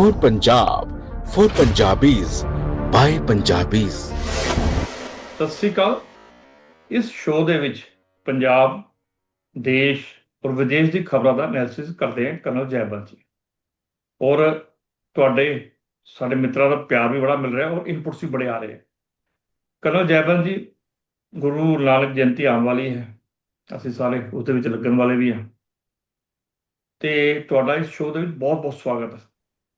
for Punjab, for Punjabis, by Punjabis. ਸਤਿ ਸ੍ਰੀ ਅਕਾਲ। ਇਸ ਸ਼ੋਅ ਦੇ ਵਿੱਚ ਪੰਜਾਬ ਦੇਸ਼ ਔਰ ਵਿਦੇਸ਼ ਦੀ ਖਬਰਾਂ ਦਾ ਐਨਾਲਿਸਿਸ ਕਰਦੇ ਹਾਂ ਕਰਨਲ ਜੈਬਲ ਜੀ। ਔਰ ਤੁਹਾਡੇ ਸਾਡੇ ਮਿੱਤਰਾਂ ਦਾ ਪਿਆਰ ਵੀ ਬੜਾ ਮਿਲ ਰਿਹਾ ਔਰ ਇਨਪੁਟਸ ਵੀ ਬੜੇ ਆ ਰਹੇ। ਹੈ ਕਰਨਲ ਜੈਬਲ ਜੀ ਗੁਰੂ ਨਾਨਕ ਜਯੰਤੀ ਆਉਣ ਵਾਲੀ ਹੈ। ਅਸੀਂ ਸਾਰੇ ਉਹਦੇ ਵਿੱਚ ਲੱਗਣ ਵਾਲੇ ਵੀ ਹਾਂ। ਤੇ ਤੁਹਾਡਾ ਇਸ ਸ਼ੋਅ ਦੇ ਵਿੱਚ ਬਹੁਤ ਬਹੁਤ ਸਵਾਗਤ ਹੈ।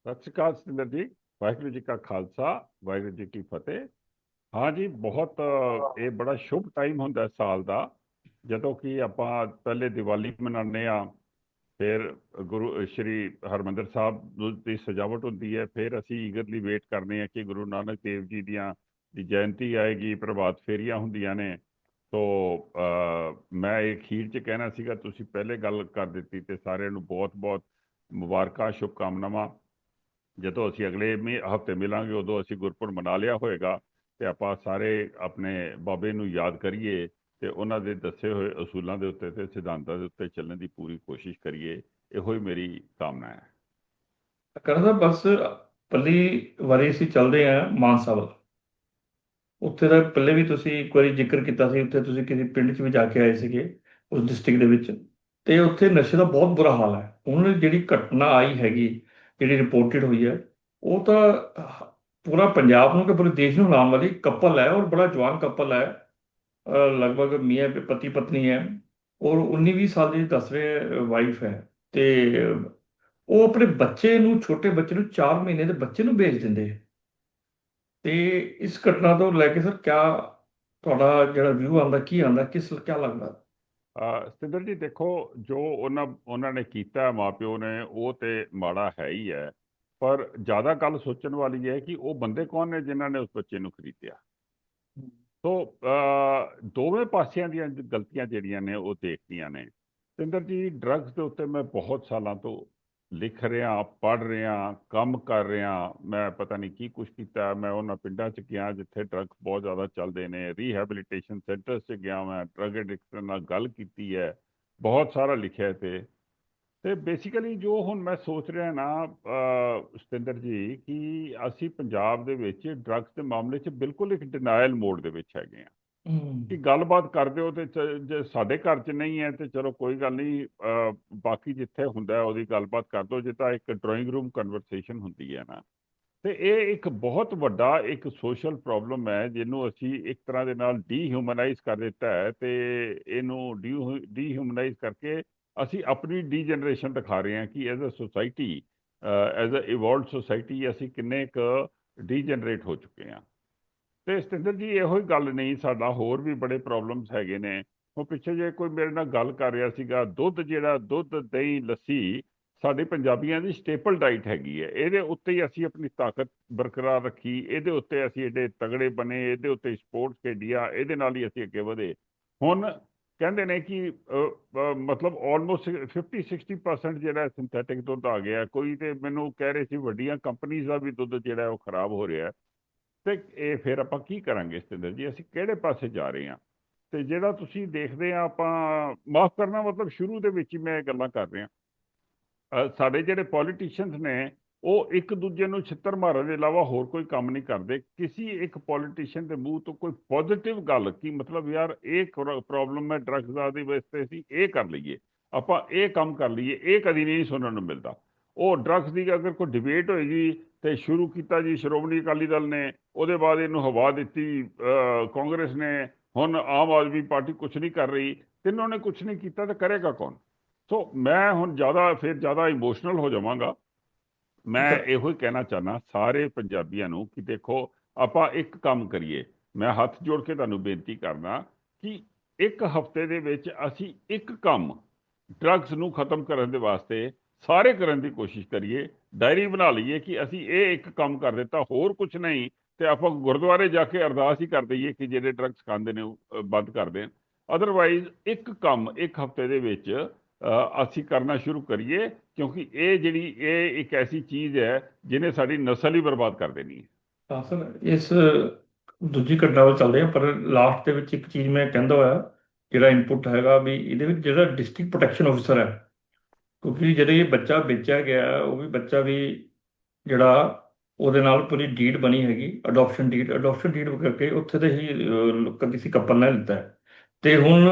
ਸਤਿ ਸ਼੍ਰੀ ਅਕਾਲ ਸਤਿੰਦਰ ਜੀ, ਵਾਹਿਗੁਰੂ ਜੀ ਕਾ ਖਾਲਸਾ, ਵਾਹਿਗੁਰੂ ਜੀ ਕੀ ਫਤਿਹ। ਹਾਂ ਜੀ, ਬਹੁਤ, ਇਹ ਬੜਾ ਸ਼ੁਭ ਟਾਈਮ ਹੁੰਦਾ ਸਾਲ ਦਾ। ਜਦੋਂ ਕਿ ਆਪਾਂ ਪਹਿਲੇ ਦੀਵਾਲੀ ਮਨਾਉਂਦੇ ਆ ਫਿਰ ਗੁਰੂ, ਸ਼੍ਰੀ ਹਰਮੰਦਰ ਸਾਹਿਬ ਦੀ ਸਜਾਵਟ ਹੁੰਦੀ ਹੈ, ਫਿਰ ਅਸੀਂ ਈਗਰਲੀ ਵੇਟ ਕਰਦੇ ਆ ਕਿ ਗੁਰੂ ਨਾਨਕ ਦੇਵ ਜੀ ਦੀਆਂ ਦੀ ਜਯੰਤੀ ਆਏਗੀ, ਪ੍ਰਭਾਤ ਫੇਰੀਆਂ ਹੁੰਦੀਆਂ ਨੇ। ਸੋ ਮੈਂ ਇਹ ਖੀਰ ਚ ਕਹਿਣਾ ਸੀਗਾ, ਤੁਸੀਂ ਪਹਿਲੇ ਗੱਲ ਕਰ ਦਿੱਤੀ ਤੇ ਸਾਰਿਆਂ ਨੂੰ ਬਹੁਤ-ਬਹੁਤ ਮੁਬਾਰਕਾਂ, ਸ਼ੁਭਕਾਮਨਾਵਾਂ। ਜਦੋਂ ਅਸੀਂ ਅਗਲੇ ਹਫ਼ਤੇ ਮਿਲਾਂਗੇ, ਉਦੋਂ ਅਸੀਂ ਗੁਰਪੁਰਬ ਮਨਾ ਲਿਆ ਹੋਏਗਾ, ਤੇ ਆਪਾਂ ਸਾਰੇ ਆਪਣੇ ਬਾਬੇ ਨੂੰ ਯਾਦ ਕਰੀਏ ਤੇ ਉਹਨਾਂ ਦੇ ਦੱਸੇ ਹੋਏ ਅਸੂਲਾਂ ਦੇ ਉੱਤੇ ਤੇ ਸਿਧਾਂਤਾਂ ਦੇ ਉੱਤੇ ਚੱਲਣ ਦੀ ਪੂਰੀ ਕੋਸ਼ਿਸ਼ ਕਰੀਏ। ਇਹੋ ਹੀ ਮੇਰੀ ਕਾਮਨਾ ਹੈ। ਕਰਨ ਬਸ ਪਹਿਲੀ ਵਾਰੀ ਅਸੀਂ ਚੱਲਦੇ ਆ ਮਾਨਸਾ ਵੱਲ ਉੱਥੇ ਦਾ ਪਹਿਲੇ ਵੀ ਤੁਸੀਂ ਇੱਕ ਵਾਰੀ ਜ਼ਿਕਰ ਕੀਤਾ ਸੀ, ਉੱਥੇ ਤੁਸੀਂ ਕਿਸੇ ਪਿੰਡ 'ਚ ਵੀ ਜਾ ਕੇ ਆਏ ਸੀਗੇ, ਉਸ ਡਿਸਟ੍ਰਿਕਟ ਦੇ ਵਿੱਚ, ਤੇ ਉੱਥੇ ਨਸ਼ੇ ਦਾ ਬਹੁਤ ਬੁਰਾ ਹਾਲ ਹੈ। ਹੁਣ ਜਿਹੜੀ ਘਟਨਾ ਆਈ ਹੈਗੀ ਜਿਹੜੀ ਰਿਪੋਰਟਡ ਹੋਈ ਹੈ, ਉਹ ਤਾਂ ਪੂਰਾ ਪੰਜਾਬ ਨੂੰ ਕਿ ਪੂਰੇ ਦੇਸ਼ ਨੂੰ ਹਿਲਾਉਣ ਵਾਲੀ ਕਪਲ ਹੈ ਔਰ ਬੜਾ ਜਵਾਨ ਕਪਲ ਹੈ ਲਗਭਗ ਮੀਆਂ ਪਤੀ ਪਤਨੀ ਹੈ ਔਰ 19 20 ਸਾਲ ਦੀ ਦੱਸ ਰਹੇ ਵਾਈਫ ਹੈ ਤੇ ਉਹ ਆਪਣੇ ਬੱਚੇ ਨੂੰ, ਛੋਟੇ ਬੱਚੇ ਨੂੰ 4 ਮਹੀਨੇ ਦੇ ਬੱਚੇ ਨੂੰ ਭੇਜ ਦਿੰਦੇ ਹੈ। ਤੇ ਇਸ ਘਟਨਾ ਤੋਂ ਲੈ ਕੇ ਸਰ ਕਿਆ ਤੁਹਾਡਾ ਜਿਹੜਾ ਵਿਊ ਆਉਂਦਾ, ਕੀ ਆਉਂਦਾ, ਕਿਸ ਕਿਆ ਲੱਗਦਾ ਸਤਿੰਦਰ ਜੀ ਦੇਖੋ ਜੋ ਉਹਨਾਂ ਉਹਨਾਂ ਨੇ ਕੀਤਾ ਮਾਪਿਓ ਨੇ ਉਹ ਤੇ ਮਾੜਾ ਹੈ ਹੀ ਹੈ। ਪਰ ਜ਼ਿਆਦਾ ਗੱਲ ਸੋਚਣ ਵਾਲੀ ਹੈ ਕਿ ਉਹ ਬੰਦੇ ਕੌਣ ਨੇ ਜਿਨ੍ਹਾਂ ਨੇ ਉਸ ਬੱਚੇ ਨੂੰ ਖਰੀਦਿਆ? ਸੋ ਦੋਵੇਂ ਪਾਸਿਆਂ ਦੀਆਂ ਗਲਤੀਆਂ ਜਿਹੜੀਆਂ ਨੇ ਉਹ ਦੇਖਦੀਆਂ ਨੇ। ਸਤਿੰਦਰ ਜੀ ਡਰੱਗਸ ਦੇ ਉੱਤੇ ਮੈਂ ਬਹੁਤ ਸਾਲਾਂ ਤੋਂ ਲਿਖ ਰਿਹਾ, ਪੜ੍ਹ ਰਿਹਾ, ਕੰਮ ਕਰ ਰਿਹਾ। ਮੈਂ ਪਤਾ ਨਹੀਂ ਕੀ ਕੁਝ ਕੀਤਾ, ਮੈਂ ਉਹਨਾਂ ਪਿੰਡਾਂ 'ਚ ਗਿਆ ਜਿੱਥੇ ਡਰੱਗਸ ਬਹੁਤ ਜ਼ਿਆਦਾ ਚੱਲਦੇ ਨੇ ਰੀਹੈਬਿਲਿਟੇਸ਼ਨ ਸੈਂਟਰਸ 'ਚ ਗਿਆ ਮੈਂ ਡਰੱਗ ਐਡਿਕਸ਼ਨ ਨਾਲ ਗੱਲ ਕੀਤੀ ਹੈ, ਬਹੁਤ ਸਾਰਾ ਲਿਖਿਆ ਹੈ ਤੇ ਤੇ ਬੇਸਿਕਲੀ ਜੋ ਹੁਣ ਮੈਂ ਸੋਚ ਰਿਹਾ ਨਾ ਸਤਿੰਦਰ ਜੀ, ਕਿ ਅਸੀਂ ਪੰਜਾਬ ਦੇ ਵਿੱਚ ਡਰੱਗਸ ਦੇ ਮਾਮਲੇ 'ਚ ਬਿਲਕੁਲ ਇੱਕ ਡਿਨਾਇਲ ਮੋਡ ਦੇ ਵਿੱਚ ਹੈਗੇ ਆ ਕਿ ਗੱਲਬਾਤ ਕਰਦੇ ਹੋ ਤੇ ਚ- ਜੇ ਸਾਡੇ ਘਰ 'ਚ ਨਹੀਂ ਹੈ ਤੇ ਚਲੋ ਕੋਈ ਗੱਲ ਨਹੀਂ ਬਾਕੀ ਜਿੱਥੇ ਹੁੰਦਾ ਹੈ ਉਹਦੀ ਗੱਲਬਾਤ ਕਰ ਦੋ ਜੇ ਤਾਂ ਇੱਕ ਡਰਾਇੰਗ ਰੂਮ ਕਨਵਰਸੇਸ਼ਨ ਹੁੰਦੀ ਹੈ ਨਾ। ਤੇ ਇਹ ਇੱਕ ਬਹੁਤ ਵੱਡਾ ਇੱਕ ਸੋਸ਼ਲ ਪ੍ਰੋਬਲਮ ਹੈ ਜਿਹਨੂੰ ਅਸੀਂ ਇੱਕ ਤਰ੍ਹਾਂ ਦੇ ਨਾਲ ਡੀਹਿਊਮਨਾਈਜ਼ ਕਰ ਦਿੱਤਾ ਹੈ ਤੇ ਇਹਨੂੰ ਡੀਹਿਊਮਨਾਈਜ਼ ਕਰਕੇ ਅਸੀਂ ਆਪਣੀ ਡੀਜਨਰੇਸ਼ਨ ਦਿਖਾ ਰਹੇ ਹਾਂ ਕਿ as a society as a evolved society ਅਸੀਂ ਕਿੰਨੇ ਕੁ ਡੀਜਨਰੇਟ ਹੋ ਚੁੱਕੇ ਹਾਂ। ਤੇ ਸਤਿੰਦਰ ਜੀ ਇਹੋ ਹੀ ਗੱਲ ਨਹੀਂ ਸਾਡਾ ਹੋਰ ਵੀ ਬੜੇ ਪ੍ਰੋਬਲਮਸ ਹੈਗੇ ਨੇ। ਉਹ ਪਿੱਛੇ ਜੇ ਕੋਈ ਮੇਰੇ ਨਾਲ ਗੱਲ ਕਰ ਰਿਹਾ ਸੀਗਾ ਦੁੱਧ ਜਿਹੜਾ ਦੁੱਧ ਦਹੀਂ ਲੱਸੀ ਸਾਡੇ ਪੰਜਾਬੀਆਂ ਦੀ ਸਟੇਪਲ ਡਾਈਟ ਹੈਗੀ ਹੈ। ਇਹਦੇ ਉੱਤੇ ਹੀ ਅਸੀਂ ਆਪਣੀ ਤਾਕਤ ਬਰਕਰਾਰ ਰੱਖੀ ਇਹਦੇ ਉੱਤੇ ਅਸੀਂ ਏਡੇ ਤਗੜੇ ਬਣੇ ਇਹਦੇ ਉੱਤੇ ਸਪੋਰਟਸ ਖੇਡਿਆ ਇਹਦੇ ਨਾਲ ਹੀ ਅਸੀਂ ਅੱਗੇ ਵਧੇ। ਹੁਣ ਕਹਿੰਦੇ ਨੇ ਕਿ ਅ, ਮਤਲਬ ਆਲਮੋਸਟ 50 60% ਜਿਹੜਾ ਸਿੰਥੈਟਿਕ ਦੁੱਧ ਆ ਗਿਆ। ਕੋਈ ਤੇ ਮੈਨੂੰ ਕਹਿ ਰਹੇ ਸੀ ਵੱਡੀਆਂ ਕੰਪਨੀਆਂ ਦਾ ਵੀ ਦੁੱਧ ਜਿਹੜਾ ਉਹ ਖਰਾਬ ਹੋ ਰਿਹਾ। ਤੇ ਇਹ ਫਿਰ ਆਪਾਂ ਕੀ ਕਰਾਂਗੇ ਸਤਿੰਦਰ ਜੀ, ਅਸੀਂ ਕਿਹੜੇ ਪਾਸੇ ਜਾ ਰਹੇ ਹਾਂ? ਤੇ ਜਿਹੜਾ ਤੁਸੀਂ ਦੇਖਦੇ ਆ ਆਪਾਂ ਮਾਫ ਕਰਨਾ ਮਤਲਬ ਸ਼ੁਰੂ ਦੇ ਵਿੱਚ ਹੀ ਮੈਂ ਇਹ ਗੱਲਾਂ ਕਰ ਰਿਹਾ। ਸਾਡੇ ਜਿਹੜੇ ਪੋਲੀਟੀਸ਼ੀਅਨਸ ਨੇ, ਉਹ ਇੱਕ ਦੂਜੇ ਨੂੰ ਛਿੱਤਰ ਮਾਰਨ ਦੇ ਇਲਾਵਾ ਹੋਰ ਕੋਈ ਕੰਮ ਨਹੀਂ ਕਰਦੇ। ਕਿਸੇ ਇੱਕ ਪੋਲੀਟੀਸ਼ੀਅਨ ਦੇ ਮੂੰਹ ਤੋਂ ਕੋਈ ਪੋਜ਼ਿਟਿਵ ਗੱਲ ਕੀ ਮਤਲਬ ਯਾਰ ਇਹ ਪ੍ਰੋਬਲਮ ਹੈ ਡਰੱਗਸ ਦਾ ਦੇ ਵਾਸਤੇ ਅਸੀਂ ਇਹ ਕਰ ਲਈਏ। ਆਪਾਂ ਇਹ ਕੰਮ ਕਰ ਲਈਏ, ਇਹ ਕਦੀ ਨਹੀਂ ਸੁਣਨ ਨੂੰ ਮਿਲਦਾ। ਉਹ ਡਰੱਗਸ ਦੀ ਅਗਰ ਕੋਈ ਡਿਬੇਟ ਹੋਏਗੀ ਤੇ ਸ਼ੁਰੂ ਕੀਤਾ ਜੀ ਸ਼੍ਰੋਮਣੀ ਅਕਾਲੀ ਦਲ ਨੇ ਉਹਦੇ ਬਾਅਦ ਇਹਨੂੰ ਹਵਾ ਦਿੱਤੀ ਕਾਂਗਰਸ ਨੇ ਹੁਣ ਆਮ ਆਦਮੀ ਪਾਰਟੀ ਕੁਝ ਨਹੀਂ ਕਰ ਰਹੀ ਤਿੰਨੋਂ ਨੇ ਕੁਝ ਨਹੀਂ ਕੀਤਾ ਤਾਂ ਕਰੇਗਾ ਕੌਣ? ਸੋ ਮੈਂ ਹੁਣ ਜ਼ਿਆਦਾ ਫਿਰ ਜ਼ਿਆਦਾ ਇਮੋਸ਼ਨਲ ਹੋ ਜਾਵਾਂਗਾ। ਮੈਂ ਇਹੋ ਹੀ ਕਹਿਣਾ ਚਾਹਨਾ ਸਾਰੇ ਪੰਜਾਬੀਆਂ ਨੂੰ ਕਿ ਦੇਖੋ ਆਪਾਂ ਇੱਕ ਕੰਮ ਕਰੀਏ। ਮੈਂ ਹੱਥ ਜੋੜ ਕੇ ਤੁਹਾਨੂੰ ਬੇਨਤੀ ਕਰਨਾ ਕਿ ਇੱਕ ਹਫ਼ਤੇ ਦੇ ਵਿੱਚ ਅਸੀਂ ਇੱਕ ਕੰਮ ਡਰੱਗਸ ਨੂੰ ਖਤਮ ਕਰਨ ਦੇ ਵਾਸਤੇ ਸਾਰੇ ਕਰਨ ਦੀ ਕੋਸ਼ਿਸ਼ ਕਰੀਏ। ਡਾਇਰੀ ਬਣਾ ਲਈਏ ਕਿ ਅਸੀਂ ਇਹ ਇੱਕ ਕੰਮ ਕਰ ਦਿੱਤਾ, ਹੋਰ ਕੁਝ ਨਹੀਂ, ਤੇ ਆਪਾਂ ਗੁਰਦੁਆਰੇ ਜਾ ਕੇ ਅਰਦਾਸ ਹੀ ਕਰ ਦਈਏ ਕਿ ਜਿਹੜੇ ਡਰੱਗਸ ਖਾਂਦੇ ਨੇ ਉਹ ਬੰਦ ਕਰ ਦੇਣ। ਅਦਰਵਾਈਜ਼ ਇੱਕ ਕੰਮ ਇੱਕ ਹਫ਼ਤੇ ਦੇ ਵਿੱਚ ਅਸੀਂ ਕਰਨਾ ਸ਼ੁਰੂ ਕਰੀਏ, ਕਿਉਂਕਿ ਇਹ ਜਿਹੜੀ, ਇਹ ਇੱਕ ਐਸੀ ਚੀਜ਼ ਹੈ ਜਿਹਨੇ ਸਾਡੀ ਨਸਲ ਹੀ ਬਰਬਾਦ ਕਰ ਦੇਣੀ ਹੈ। ਤਾਂ ਸਰ, ਇਸ, ਦੂਜੀ ਘਟਨਾ ਵੱਲ ਚੱਲਦੇ ਆ ਪਰ ਲਾਸਟ ਦੇ ਵਿੱਚ ਇੱਕ ਚੀਜ਼ ਮੈਂ ਕਹਿੰਦਾ ਹੋਇਆ, ਜਿਹੜਾ ਇਨਪੁਟ ਹੈਗਾ ਵੀ ਇਹਦੇ ਵਿੱਚ ਜਿਹੜਾ ਡਿਸਟ੍ਰਿਕਟ ਪ੍ਰੋਟੈਕਸ਼ਨ ਅਫਸਰ ਹੈ ਕਿਉਂਕਿ ਜਦੋਂ ਇਹ ਬੱਚਾ ਵੇਚਿਆ ਗਿਆ, ਉਹ ਵੀ ਬੱਚਾ ਵੀ ਜਿਹੜਾ ਉਹਦੇ ਨਾਲ ਪੂਰੀ ਡੀਡ ਬਣੀ ਹੈਗੀ ਅਡਾਪਸ਼ਨ ਡੀਡ ਅਡਾਪਸ਼ਨ ਡੀਡ ਕਰਕੇ ਉੱਥੇ ਦੇ ਹੀ ਕਿਸੇ ਕਪਲ ਨੇ ਲਿੱਤਾ ਹੈ। ਤੇ ਹੁਣ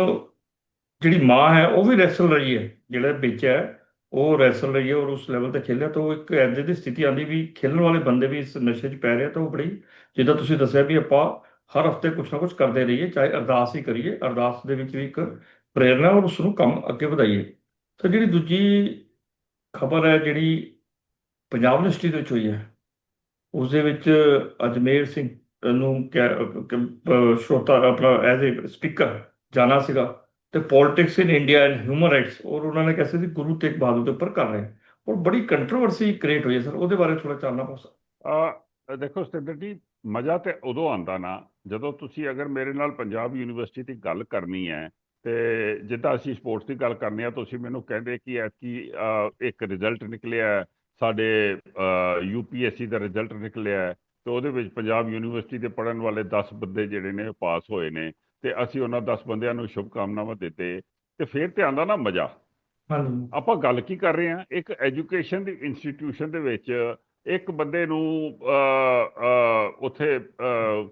ਜਿਹੜੀ ਮਾਂ ਹੈ, ਉਹ ਵੀ ਰੈਸਲ ਰਹੀ ਹੈ, ਜਿਹੜਾ ਵੇਚਿਆ ਉਹ ਰੈਸਲ ਰਹੀ ਹੈ ਔਰ ਉਸ ਲੈਵਲ ਤੇ ਖੇਲਿਆ, ਤਾਂ ਉਹ ਇੱਕ ਐਦੇ ਦੀ ਸਥਿਤੀ ਆਂਦੀ ਵੀ ਖੇਲਣ ਵਾਲੇ ਬੰਦੇ ਵੀ ਇਸ ਨਸ਼ੇ 'ਚ ਪੈ ਰਹੇ ਤਾਂ ਉਹ ਬੜੀ, ਜਿੱਦਾਂ ਤੁਸੀਂ ਦੱਸਿਆ ਵੀ ਆਪਾਂ ਹਰ ਹਫ਼ਤੇ ਕੁਝ ਨਾ ਕੁਝ ਕਰਦੇ ਰਹੀਏ, ਚਾਹੇ ਅਰਦਾਸ ਹੀ ਕਰੀਏ, ਅਰਦਾਸ ਦੇ ਵਿੱਚ ਵੀ ਇੱਕ ਪ੍ਰੇਰਨਾ ਔਰ ਉਸ ਨੂੰ ਕੰਮ ਅੱਗੇ ਵਧਾਈਏ। ਤਾਂ ਜਿਹੜੀ ਦੂਜੀ ਖਬਰ ਹੈ, ਜਿਹੜੀ ਪੰਜਾਬ ਯੂਨੀਵਰਸਿਟੀ ਦੇ ਵਿੱਚ ਹੋਈ ਹੈ ਉਸ ਦੇ ਵਿੱਚ ਅਜਮੇਰ ਸਿੰਘ ਨੂੰ ਕਿਆ- ਸ਼੍ਰੋਤਾ ਆਪਣਾ ਐਜ਼ ਅ ਸਪੀਕਰ ਜਾਣਾ ਸੀਗਾ ਤੇ politics in India and human rights ਔਰ ਉਹਨਾਂ ਨੇ ਕਿਹਾ ਸੀ ਗੁਰੂ ਤੇਗ ਬਹਾਦਰ ਦੇ ਉੱਪਰ ਕਰ ਰਹੇ ਔਰ ਬੜੀ ਕੰਟਰੋਵਰਸੀ ਕ੍ਰੀਏਟ ਹੋਈ ਹੈ ਸਰ, ਉਹਦੇ ਬਾਰੇ ਥੋੜਾ ਚਾਨਣਾ ਪਾਓ ਸਰ। ਦੇਖੋ ਸਤਿੰਦਰ ਜੀ, ਮਜ਼ਾ ਤੇ ਉਦੋਂ ਆਉਂਦਾ ਨਾ ਜਦੋਂ ਤੁਸੀਂ ਅਗਰ ਮੇਰੇ ਨਾਲ ਪੰਜਾਬ ਯੂਨੀਵਰਸਿਟੀ ਦੀ ਗੱਲ ਕਰਨੀ ਹੈ ਤੇ ਜਿੱਦਾਂ ਅਸੀਂ ਸਪੋਰਟਸ ਦੀ ਗੱਲ ਕਰਨੀ ਆ ਤੁਸੀਂ ਮੈਨੂੰ ਕਹਿੰਦੇ ਕਿ ਐਤਕੀ ਇੱਕ ਰਿਜ਼ਲਟ ਨਿਕਲਿਆ ਹੈ, ਸਾਡੇ ਯੂਪੀਐਸਸੀ ਦਾ ਰਿਜ਼ਲਟ ਨਿਕਲਿਆ ਹੈ, ਤੇ ਉਹਦੇ ਵਿੱਚ ਪੰਜਾਬ ਯੂਨੀਵਰਸਿਟੀ ਦੇ ਪੜਨ ਵਾਲੇ 10 ਬੰਦੇ ਜਿਹੜੇ ਨੇ ਪਾਸ ਹੋਏ ਨੇ ਤੇ ਅਸੀਂ ਉਹਨਾਂ 10 ਬੰਦਿਆਂ ਨੂੰ ਸ਼ੁਭ ਕਾਮਨਾਵਾਂ ਦਿੱਤੇ ਤੇ ਫਿਰ ਤੇ ਆਉਂਦਾ ਨਾ ਮਜ਼ਾ। ਹਾਂਜੀ। ਆਪਾਂ ਗੱਲ ਕੀ ਕਰ ਰਹੇ ਹਾਂ? ਇੱਕ ਐਜੂਕੇਸ਼ਨ ਦੀ ਇੰਸਟੀਟਿਊਸ਼ਨ ਦੇ ਵਿੱਚ ਇੱਕ ਬੰਦੇ ਨੂੰ ਉੱਥੇ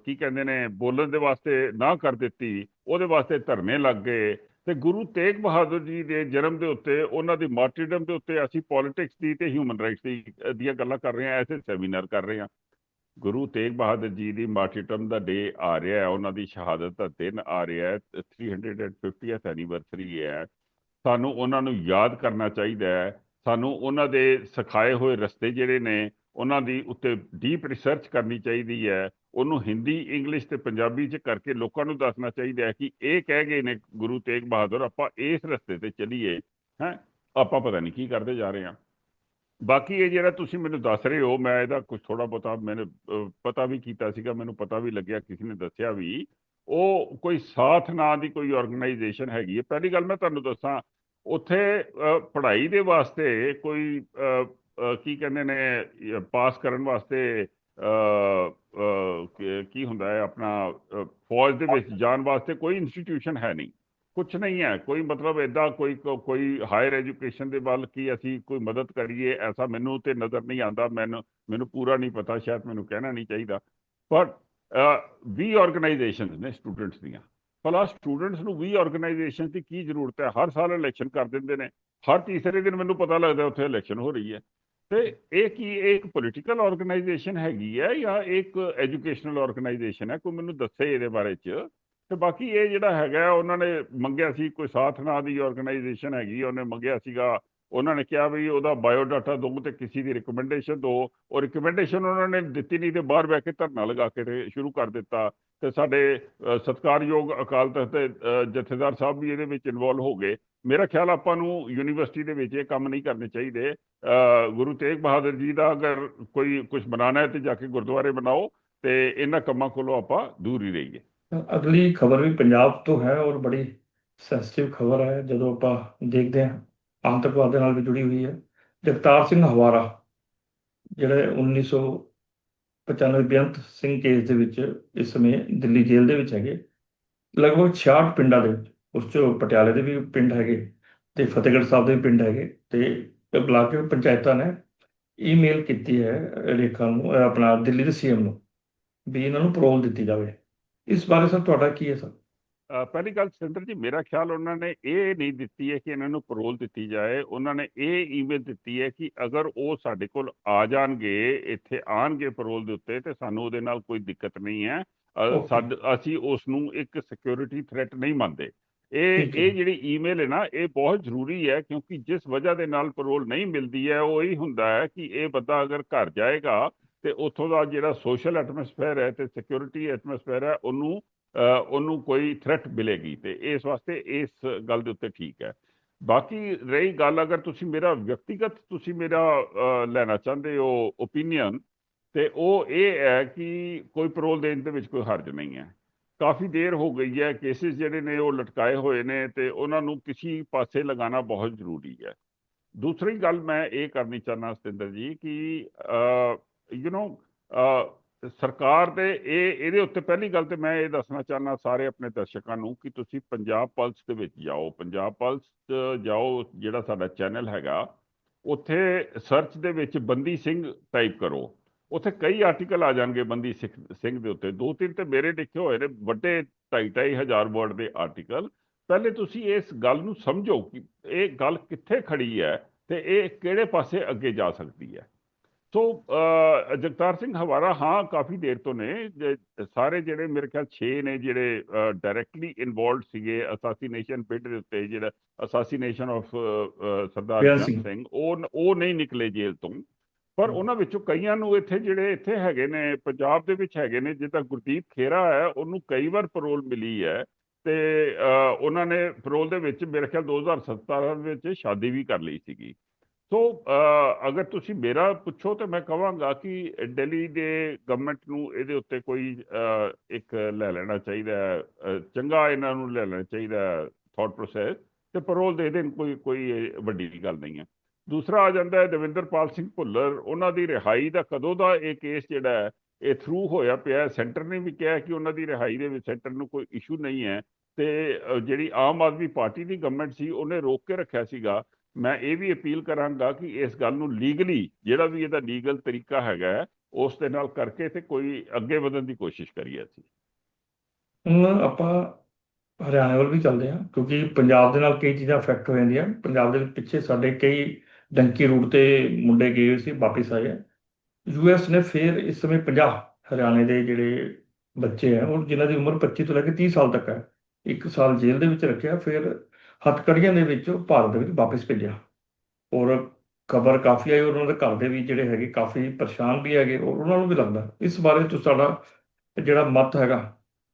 ਕੀ ਕਹਿੰਦੇ ਨੇ, ਬੋਲਣ ਦੇ ਵਾਸਤੇ ਨਾ ਕਰ ਦਿੱਤੀ, ਉਹਦੇ ਵਾਸਤੇ ਧਰਨੇ ਲੱਗ ਗਏ। ਤੇ ਗੁਰੂ ਤੇਗ ਬਹਾਦਰ ਜੀ ਦੇ ਜਨਮ ਦੇ ਉੱਤੇ, ਉਹਨਾਂ ਦੀ ਮਾਰਟੀਰਡਮ ਦੇ ਉੱਤੇ ਅਸੀਂ ਪੋਲਿਟਿਕਸ ਦੀ ਤੇ ਹਿਊਮਨ ਰਾਈਟਸ ਦੀ ਦੀਆਂ ਗੱਲਾਂ ਕਰ ਰਹੇ ਹਾਂ ਐਸੇ ਸੈਮੀਨਾਰ ਕਰ ਰਹੇ ਹਾਂ। ਗੁਰੂ ਤੇਗ ਬਹਾਦਰ ਜੀ ਦੀ ਮਾਰਟੀਰਡਮ ਦਾ ਡੇ ਆ ਰਿਹਾ ਹੈ, ਉਹਨਾਂ ਦੀ ਸ਼ਹਾਦਤ ਦਾ ਦਿਨ ਆ ਰਿਹਾ ਹੈ 350th ਐਨੀਵਰਸਰੀ ਹੈ। ਸਾਨੂੰ ਉਹਨਾਂ ਨੂੰ ਯਾਦ ਕਰਨਾ ਚਾਹੀਦਾ ਹੈ, ਸਾਨੂੰ ਉਹਨਾਂ ਦੇ ਸਿਖਾਏ ਹੋਏ ਰਸਤੇ ਜਿਹੜੇ ਨੇ ਉਹਨਾਂ ਦੀ ਉੱਤੇ ਡੀਪ ਰਿਸਰਚ ਕਰਨੀ ਚਾਹੀਦੀ ਹੈ। ਉਹਨੂੰ ਹਿੰਦੀ ਇੰਗਲਿਸ਼ ਤੇ ਪੰਜਾਬੀ ਚ ਕਰਕੇ ਲੋਕਾਂ ਨੂੰ ਦੱਸਣਾ ਚਾਹੀਦਾ ਹੈ ਕਿ ਇਹ ਕਹਿ ਗਏ ਨੇ ਗੁਰੂ ਤੇਗ ਬਹਾਦਰ, ਆਪਾਂ ਇਸ ਰਸਤੇ ਤੇ ਚੱਲੀਏ, ਹੈ, ਆਪਾਂ ਪਤਾ ਨਹੀਂ ਕੀ ਕਰਦੇ ਜਾ ਰਹੇ ਹਾਂ। ਬਾਕੀ ਇਹ ਜਿਹੜਾ ਤੁਸੀਂ ਮੈਨੂੰ ਦੱਸ ਰਹੇ ਹੋ, ਮੈਂ ਇਹਦਾ ਕੁਝ ਥੋੜਾ ਬਹੁਤਾ ਮੈਨੂੰ ਪਤਾ ਵੀ ਕੀਤਾ ਸੀਗਾ, ਮੈਨੂੰ ਪਤਾ ਵੀ ਲੱਗਿਆ, ਕਿਸੇ ਨੇ ਦੱਸਿਆ ਵੀ। ਉਹ ਕੋਈ ਸਾਥ ਨਾਂ ਦੀ ਕੋਈ ਆਰਗੇਨਾਈਜੇਸ਼ਨ ਹੈਗੀ ਹੈ। ਪਹਿਲੀ ਗੱਲ ਮੈਂ ਤੁਹਾਨੂੰ ਦੱਸਾਂ, ਉੱਥੇ ਪੜ੍ਹਾਈ ਦੇ ਵਾਸਤੇ ਕੋਈ ਕੀ ਕਹਿੰਦੇ ਨੇ ਪਾਸ ਕਰਨ ਵਾਸਤੇ ਕੀ- ਹੁੰਦਾ ਹੈ, ਆਪਣਾ ਫੌਜ ਦੇ ਵਿੱਚ ਜਾਣ ਵਾਸਤੇ ਕੋਈ ਇੰਸਟੀਟਿਊਸ਼ਨ ਹੈ ਨਹੀਂ। ਕੁਝ ਨਹੀਂ ਹੈ, ਕੋਈ ਮਤਲਬ ਐਦਾਂ ਕੋਈ ਕੋਈ ਹਾਇਰ ਐਜੂਕੇਸ਼ਨ ਦੇ ਵੱਲ ਕੀ ਅਸੀਂ ਕੋਈ ਮਦਦ ਕਰੀਏ, ਐਸਾ ਮੈਨੂੰ ਤੇ ਨਜ਼ਰ ਨਹੀਂ ਆਉਂਦਾ, ਮੈਨੂੰ ਮੈਨੂੰ ਪੂਰਾ ਨਹੀਂ ਪਤਾ, ਸ਼ਾਇਦ ਮੈਨੂੰ ਕਹਿਣਾ ਨਹੀਂ ਚਾਹੀਦਾ। ਪਰ ਵੀ ਆਰਗੇਨਾਈਜੇਸ਼ਨਸ ਨੇ ਸਟੂਡੈਂਟਸ ਦੀਆਂ। ਭਲਾ ਸਟੂਡੈਂਟਸ ਨੂੰ ਵੀ ਆਰਗੇਨਾਈਜੇਸ਼ਨ ਦੀ ਕੀ ਜ਼ਰੂਰਤ ਹੈ? ਹਰ ਸਾਲ ਇਲੈਕਸ਼ਨ ਕਰ ਦਿੰਦੇ ਨੇ। ਹਰ ਤੀਸਰੇ ਦਿਨ ਮੈਨੂੰ ਪਤਾ ਲੱਗਦਾ ਉੱਥੇ ਇਲੈਕਸ਼ਨ ਹੋ ਰਹੀ ਹੈ। ਤੇ ਇਹ ਕੀ, ਇਹ ਇੱਕ ਪੋਲੀਟੀਕਲ ਆਰਗੇਨਾਈਜੇਸ਼ਨ ਹੈਗੀ ਹੈ ਜਾਂ ਇੱਕ ਐਜੂਕੇਸ਼ਨਲ ਆਰਗੇਨਾਈਜੇਸ਼ਨ ਹੈ ਕੋਈ ਮੈਨੂੰ ਦੱਸੇ ਇਹਦੇ ਬਾਰੇ ਚ। ਤੇ ਬਾਕੀ ਇਹ ਜਿਹੜਾ ਹੈਗਾ, ਉਹਨਾਂ ਨੇ ਮੰਗਿਆ ਸੀ, ਕੋਈ ਸਾਥ ਨਾਂ ਦੀ ਆਰਗੇਨਾਈਜੇਸ਼ਨ ਹੈਗੀ, ਉਹਨੇ ਮੰਗਿਆ ਸੀਗਾ ਉਹਨਾਂ ਨੇ ਕਿਹਾ ਵੀ ਉਹਦਾ ਬਾਇਓਡਾਟਾ ਡਾਟਾ ਦਿਓ ਤੇ ਕਿਸੇ ਦੀ ਰਿਕਮੈਂਡੇਸ਼ਨ ਦਿਓ ਉਹ ਰਿਕਮੈਂਡੇਸ਼ਨ ਉਹਨਾਂ ਨੇ ਦਿੱਤੀ ਨਹੀਂ ਤੇ ਬਾਹਰ ਬਹਿ ਕੇ ਧਰਨਾ ਲਗਾ ਕੇ ਤੇ ਸ਼ੁਰੂ ਕਰ ਦਿੱਤਾ ਤੇ ਸਾਡੇ ਅ, ਸਤਿਕਾਰਯੋਗ ਅਕਾਲ ਤਖਤ ਦੇ ਜਥੇਦਾਰ ਸਾਹਿਬ ਵੀ ਇਹਦੇ ਵਿੱਚ ਇਨਵੋਲਵ ਹੋ ਗਏ। ਮੇਰਾ ਖਿਆਲ ਆਪਾਂ ਨੂੰ ਯੂਨੀਵਰਸਿਟੀ ਦੇ ਵਿੱਚ ਇਹ ਕੰਮ ਨਹੀਂ ਕਰਨੇ ਚਾਹੀਦੇ। ਗੁਰੂ ਤੇਗ ਬਹਾਦਰ ਜੀ ਦਾ ਅਗਰ ਕੋਈ ਕੁਝ ਬਣਾਉਣਾ ਹੈ ਤੇ ਜਾ ਕੇ ਗੁਰਦੁਆਰੇ ਬਣਾਓ ਤੇ ਇਹਨਾਂ ਕੰਮਾਂ ਕੋਲੋਂ ਆਪਾਂ ਦੂਰ ਹੀ ਰਹੀਏ। ਅਗਲੀ ਖਬਰ ਵੀ ਪੰਜਾਬ ਤੋਂ ਹੈ ਔਰ ਬੜੀ ਸੈਂਸਿਟਿਵ ਖਬਰ ਹੈ। ਜਦੋਂ ਆਪਾਂ ਦੇਖਦੇ ਹਾਂ ਆਤੰਕਵਾਦ ਦੇ ਨਾਲ ਵੀ ਜੁੜੀ ਹੋਈ ਹੈ। ਜਗਤਾਰ ਸਿੰਘ ਹਵਾਰਾ, ਜਿਹੜੇ 1995 ਬੇਅੰਤ ਸਿੰਘ ਕੇਸ ਦੇ ਵਿੱਚ ਇਸ ਸਮੇਂ ਦਿੱਲੀ ਜੇਲ੍ਹ ਦੇ ਵਿੱਚ ਹੈਗੇ। ਲਗਭਗ 66 ਪਿੰਡਾਂ ਦੇ ਉਸ ਚੋਂ ਪਟਿਆਲੇ ਦੇ ਵੀ ਪਿੰਡ ਹੈਗੇ ਤੇ ਫਤਿਹਗੜ੍ਹ ਸਾਹਿਬ ਦੇ ਵੀ ਪਿੰਡ ਹੈਗੇ ਤੇ ਇਹ ਬਲਾਕ ਪੰਚਾਇਤਾਂ ਨੇ ਈਮੇਲ ਕੀਤੀ ਹੈ ਰੇਖਾ ਨੂੰ ਆਪਣਾ ਦਿੱਲੀ ਦੇ ਸੀਐਮ ਨੂੰ ਵੀ ਇਹਨਾਂ ਨੂੰ ਪਰੋਲ ਦਿੱਤੀ ਜਾਵੇ। ਇਸ ਬਾਰੇ ਸਰ ਤੁਹਾਡਾ ਕੀ ਹੈ ਸਰ? ਪਹਿਲੀ ਗੱਲ ਸਿੰਦਰ ਜੀ ਮੇਰਾ ਖਿਆਲ ਉਹਨਾਂ ਨੇ ਇਹ ਨਹੀਂ ਦਿੱਤੀ ਹੈ ਕਿ ਇਹਨਾਂ ਨੂੰ ਪਰੋਲ ਦਿੱਤੀ ਜਾਏ। ਉਹਨਾਂ ਨੇ ਇਹ ਈਮੇਲ ਦਿੱਤੀ ਹੈ ਕਿ ਅਗਰ ਉਹ ਸਾਡੇ ਕੋਲ ਆ ਜਾਣਗੇ ਇੱਥੇ ਆਣਗੇ ਪਰੋਲ ਦੇ ਉੱਤੇ ਤੇ ਸਾਨੂੰ ਉਹਦੇ ਨਾਲ ਕੋਈ ਦਿੱਕਤ ਨਹੀਂ ਹੈ। ਅਸੀਂ ਉਸ ਨੂੰ ਇੱਕ ਸਿਕਿਉਰਿਟੀ ਥ੍ਰੈਟ ਨਹੀਂ ਮੰਨਦੇ। ਇਹ ਹੈ। ਇਹ ਜਿਹੜੀ ਈਮੇਲ ਹੈ ਨਾ ਇਹ ਬਹੁਤ ਜ਼ਰੂਰੀ ਹੈ ਕਿਉਂਕਿ ਜਿਸ ਵਜ੍ਹਾ ਦੇ ਨਾਲ ਪਰੋਲ ਨਹੀਂ ਮਿਲਦੀ ਹੈ ਉਹ ਇਹ ਹੁੰਦਾ ਹੈ ਕਿ ਇਹ ਬੰਦਾ ਅਗਰ ਘਰ ਜਾਏਗਾ ਤੇ ਉੱਥੋਂ ਦਾ ਜਿਹੜਾ ਸੋਸ਼ਲ ਐਟਮੋਸਫੇਅਰ ਹੈ ਤੇ ਸਿਕਿਉਰਿਟੀ ਐਟਮੋਸਫੇਅਰ ਹੈ ਉਹਨੂੰ ਉਹਨੂੰ ਕੋਈ ਥ੍ਰੈਟ ਮਿਲੇਗੀ ਤੇ ਇਸ ਵਾਸਤੇ ਇਸ ਗੱਲ ਦੇ ਉੱਤੇ ਠੀਕ ਹੈ। ਬਾਕੀ ਰਹੀ ਗੱਲ ਅਗਰ ਤੁਸੀਂ ਮੇਰਾ ਵਿਅਕਤੀਗਤ ਤੁਸੀਂ ਮੇਰਾ ਲੈਣਾ ਚਾਹੁੰਦੇ ਹੋ ਓਪੀਨੀਅਨ ਤੇ ਉਹ ਇਹ ਹੈ ਕਿ ਕੋਈ ਪਰੋਲ ਦੇਣ ਦੇ ਵਿੱਚ ਕੋਈ ਹਰਜ ਨਹੀਂ ਹੈ। ਕਾਫੀ ਦੇਰ ਹੋ ਗਈ ਹੈ ਕੇਸਿਸ ਜਿਹੜੇ ਨੇ ਉਹ ਲਟਕਾਏ ਹੋਏ ਨੇ ਤੇ ਉਹਨਾਂ ਨੂੰ ਕਿਸੇ ਪਾਸੇ ਲਗਾਉਣਾ ਬਹੁਤ ਜ਼ਰੂਰੀ ਹੈ। ਦੂਸਰੀ ਗੱਲ ਮੈਂ ਇਹ ਕਰਨੀ ਚਾਹੁੰਦਾ ਸਤਿੰਦਰ ਜੀ ਕਿ ਯੂ نو ਸਰਕਾਰ ਦੇ ਇਹ, ਇਹਦੇ ਉੱਤੇ ਪਹਿਲੀ ਗੱਲ ਤੇ ਮੈਂ ਇਹ ਦੱਸਣਾ ਚਾਹੁੰਦਾ ਸਾਰੇ ਆਪਣੇ ਦਰਸ਼ਕਾਂ ਨੂੰ ਕਿ ਤੁਸੀਂ ਪੰਜਾਬ ਪਲਸ ਦੇ ਵਿੱਚ ਜਾਓ। ਪੰਜਾਬ ਪਲਸ ਜਾਓ, ਜਿਹੜਾ ਸਾਡਾ ਚੈਨਲ ਹੈਗਾ, ਉੱਥੇ ਸਰਚ ਦੇ ਵਿੱਚ ਬੰਦੀ ਸਿੰਘ ਟਾਈਪ ਕਰੋ। ਉੱਥੇ ਕਈ ਆਰਟੀਕਲ ਆ ਜਾਣਗੇ ਬੰਦੀ ਸਿੰਘ ਦੇ ਉੱਤੇ। ਦੋ ਤਿੰਨ ਤੇ ਮੇਰੇ ਲਿਖੇ ਹੋਏ ਨੇ ਵੱਡੇ ਢਾਈ ਢਾਈ ਹਜ਼ਾਰ ਵਰਡ ਦੇ ਆਰਟੀਕਲ ਪਹਿਲੇ ਤੁਸੀਂ ਇਸ ਗੱਲ ਨੂੰ ਸਮਝੋ ਕਿ ਇਹ ਗੱਲ ਕਿੱਥੇ ਖੜੀ ਹੈ ਤੇ ਇਹ ਕਿਹੜੇ ਪਾਸੇ ਅੱਗੇ ਜਾ ਸਕਦੀ ਹੈ। ਸੋ ਜਗਤਾਰ ਸਿੰਘ ਹਵਾਰਾ ਹਾਂ ਕਾਫੀ ਦੇਰ ਤੋਂ ਨੇ ਸਾਰੇ ਜਿਹੜੇ ਮੇਰੇ ਖਿਆਲ 6 ਨੇ ਜਿਹੜੇ ਡਾਇਰੈਕਟਲੀ ਇਨਵੋਲਡ ਸੀਗੇ ਅਸਾਸੀਨੇਸ਼ਨ ਬਿੱਡ ਦੇ ਉੱਤੇ ਜਿਹੜਾ ਅਸਾਸੀਨੇਸ਼ਨ ਆਫ ਸਰਦਾਰ ਸਿੰਘ। ਉਹ ਉਹ ਨਹੀਂ ਨਿਕਲੇ ਜੇਲ੍ਹ ਤੋਂ ਪਰ। ਉਹਨਾਂ ਵਿੱਚੋਂ ਕਈਆਂ ਨੂੰ ਇੱਥੇ ਜਿਹੜੇ ਇੱਥੇ ਹੈਗੇ ਨੇ ਪੰਜਾਬ ਦੇ ਵਿੱਚ ਹੈਗੇ ਨੇ ਜਿੱਦਾਂ ਗੁਰਦੀਪ ਖੇਰਾ ਹੈ ਉਹਨੂੰ ਕਈ ਵਾਰ ਪੈਰੋਲ ਮਿਲੀ ਹੈ ਤੇ ਉਹਨਾਂ ਨੇ ਪੈਰੋਲ ਦੇ ਵਿੱਚ ਮੇਰੇ ਖਿਆਲ 2017 ਵਿੱਚ ਸ਼ਾਦੀ ਵੀ ਕਰ ਲਈ ਸੀਗੀ ਸੋ ਅਗਰ ਤੁਸੀਂ ਮੇਰਾ ਪੁੱਛੋ ਤਾਂ ਮੈਂ ਕਹਾਂਗਾ ਕਿ ਦਿੱਲੀ ਦੇ ਗਵਰਨਮੈਂਟ ਨੂੰ ਇਹਦੇ ਉੱਤੇ ਕੋਈ ਇੱਕ ਲੈ ਲੈਣਾ ਚਾਹੀਦਾ ਚੰਗਾ ਇਹਨਾਂ ਨੂੰ ਲੈ ਲੈਣਾ ਚਾਹੀਦਾ ਥਾਟ ਪ੍ਰੋਸੈਸ ਤੇ ਪੈਰੋਲ ਦੇ ਦੇਣ ਕੋਈ ਕੋਈ ਵੱਡੀ ਗੱਲ ਨਹੀਂ ਹੈ। ਦੂਸਰਾ ਆ ਜਾਂਦਾ ਹੈ ਦਵਿੰਦਰਪਾਲ ਸਿੰਘ ਭੁੱਲਰ, ਉਹਨਾਂ ਦੀ ਰਿਹਾਈ ਦਾ ਕਦੋਂ ਦਾ ਇਹ ਕੇਸ ਜਿਹੜਾ ਹੈ, ਇਹ ਥਰੂ ਹੋਇਆ ਪਿਆ ਸੈਂਟਰ ਨੇ ਵੀ ਕਿਹਾ ਕਿ ਉਹਨਾਂ ਦੀ ਰਿਹਾਈ ਦੇ ਵਿੱਚ ਸੈਂਟਰ ਨੂੰ ਕੋਈ ਇਸ਼ੂ ਨਹੀਂ ਹੈ ਤੇ ਜਿਹੜੀ ਆਮ ਆਦਮੀ ਪਾਰਟੀ ਦੀ ਗਵਰਨਮੈਂਟ ਸੀ, ਉਹਨੇ ਰੋਕ ਕੇ ਰੱਖਿਆ ਸੀਗਾ ਮੈਂ ਇਹ ਵੀ ਅਪੀਲ ਕਰਾਂਗਾ ਕਿ ਇਸ ਗੱਲ ਨੂੰ ਲੀਗਲੀ ਜਿਹੜਾ ਵੀ ਇਹਦਾ ਲੀਗਲ ਤਰੀਕਾ ਹੈਗਾ ਉਸ ਦੇ ਨਾਲ ਕਰਕੇ ਤੇ ਕੋਈ ਅੱਗੇ ਵਧਣ ਦੀ ਕੋਸ਼ਿਸ਼ ਕਰੀਏ ਅਸੀਂ। ਹੁਣ ਆਪਾਂ ਹਰਿਆਣੇ ਵੱਲ ਵੀ ਚੱਲਦੇ ਹਾਂ, ਕਿਉਂਕਿ ਪੰਜਾਬ ਦੇ ਨਾਲ ਕਈ ਚੀਜ਼ਾਂ ਅਫੈਕਟ ਹੋ ਜਾਂਦੀਆਂ। ਪੰਜਾਬ ਦੇ ਪਿੱਛੇ ਸਾਡੇ ਕਈ ਡੰਕੀ ਰੂਟ ਤੇ ਮੁੰਡੇ ਗਏ ਸੀ, ਵਾਪਿਸ ਆਏ ਆ। ਯੂਐਸ ਨੇ ਫਿਰ ਇਸ ਸਮੇਂ 50 ਹਰਿਆਣੇ ਦੇ ਜਿਹੜੇ ਬੱਚੇ ਆ, ਉਹ ਜਿਨ੍ਹਾਂ ਦੀ ਉਮਰ 25 ਤੋਂ ਲੈ ਕੇ 30 ਸਾਲ ਤੱਕ ਹੈ ਇੱਕ ਸਾਲ ਜੇਲ੍ਹ ਦੇ ਵਿੱਚ ਰੱਖਿਆ, ਫਿਰ ਹੱਥਕੜੀਆਂ ਦੇ ਵਿੱਚ ਭਾਰਤ ਦੇ ਵਿੱਚ ਵਾਪਿਸ ਭੇਜਿਆ। ਔਰ ਖਬਰ ਕਾਫੀ ਆਈ ਔਰ ਉਹਨਾਂ ਦੇ ਘਰ ਦੇ ਵੀ ਜਿਹੜੇ ਹੈਗੇ ਕਾਫੀ ਪਰੇਸ਼ਾਨ ਵੀ ਹੈਗੇ ਔਰ ਉਹਨਾਂ ਨੂੰ ਵੀ ਲੱਗਦਾ। ਇਸ ਬਾਰੇ ਤੁਸੀਂ ਸਾਡਾ ਜਿਹੜਾ ਮਤ ਹੈਗਾ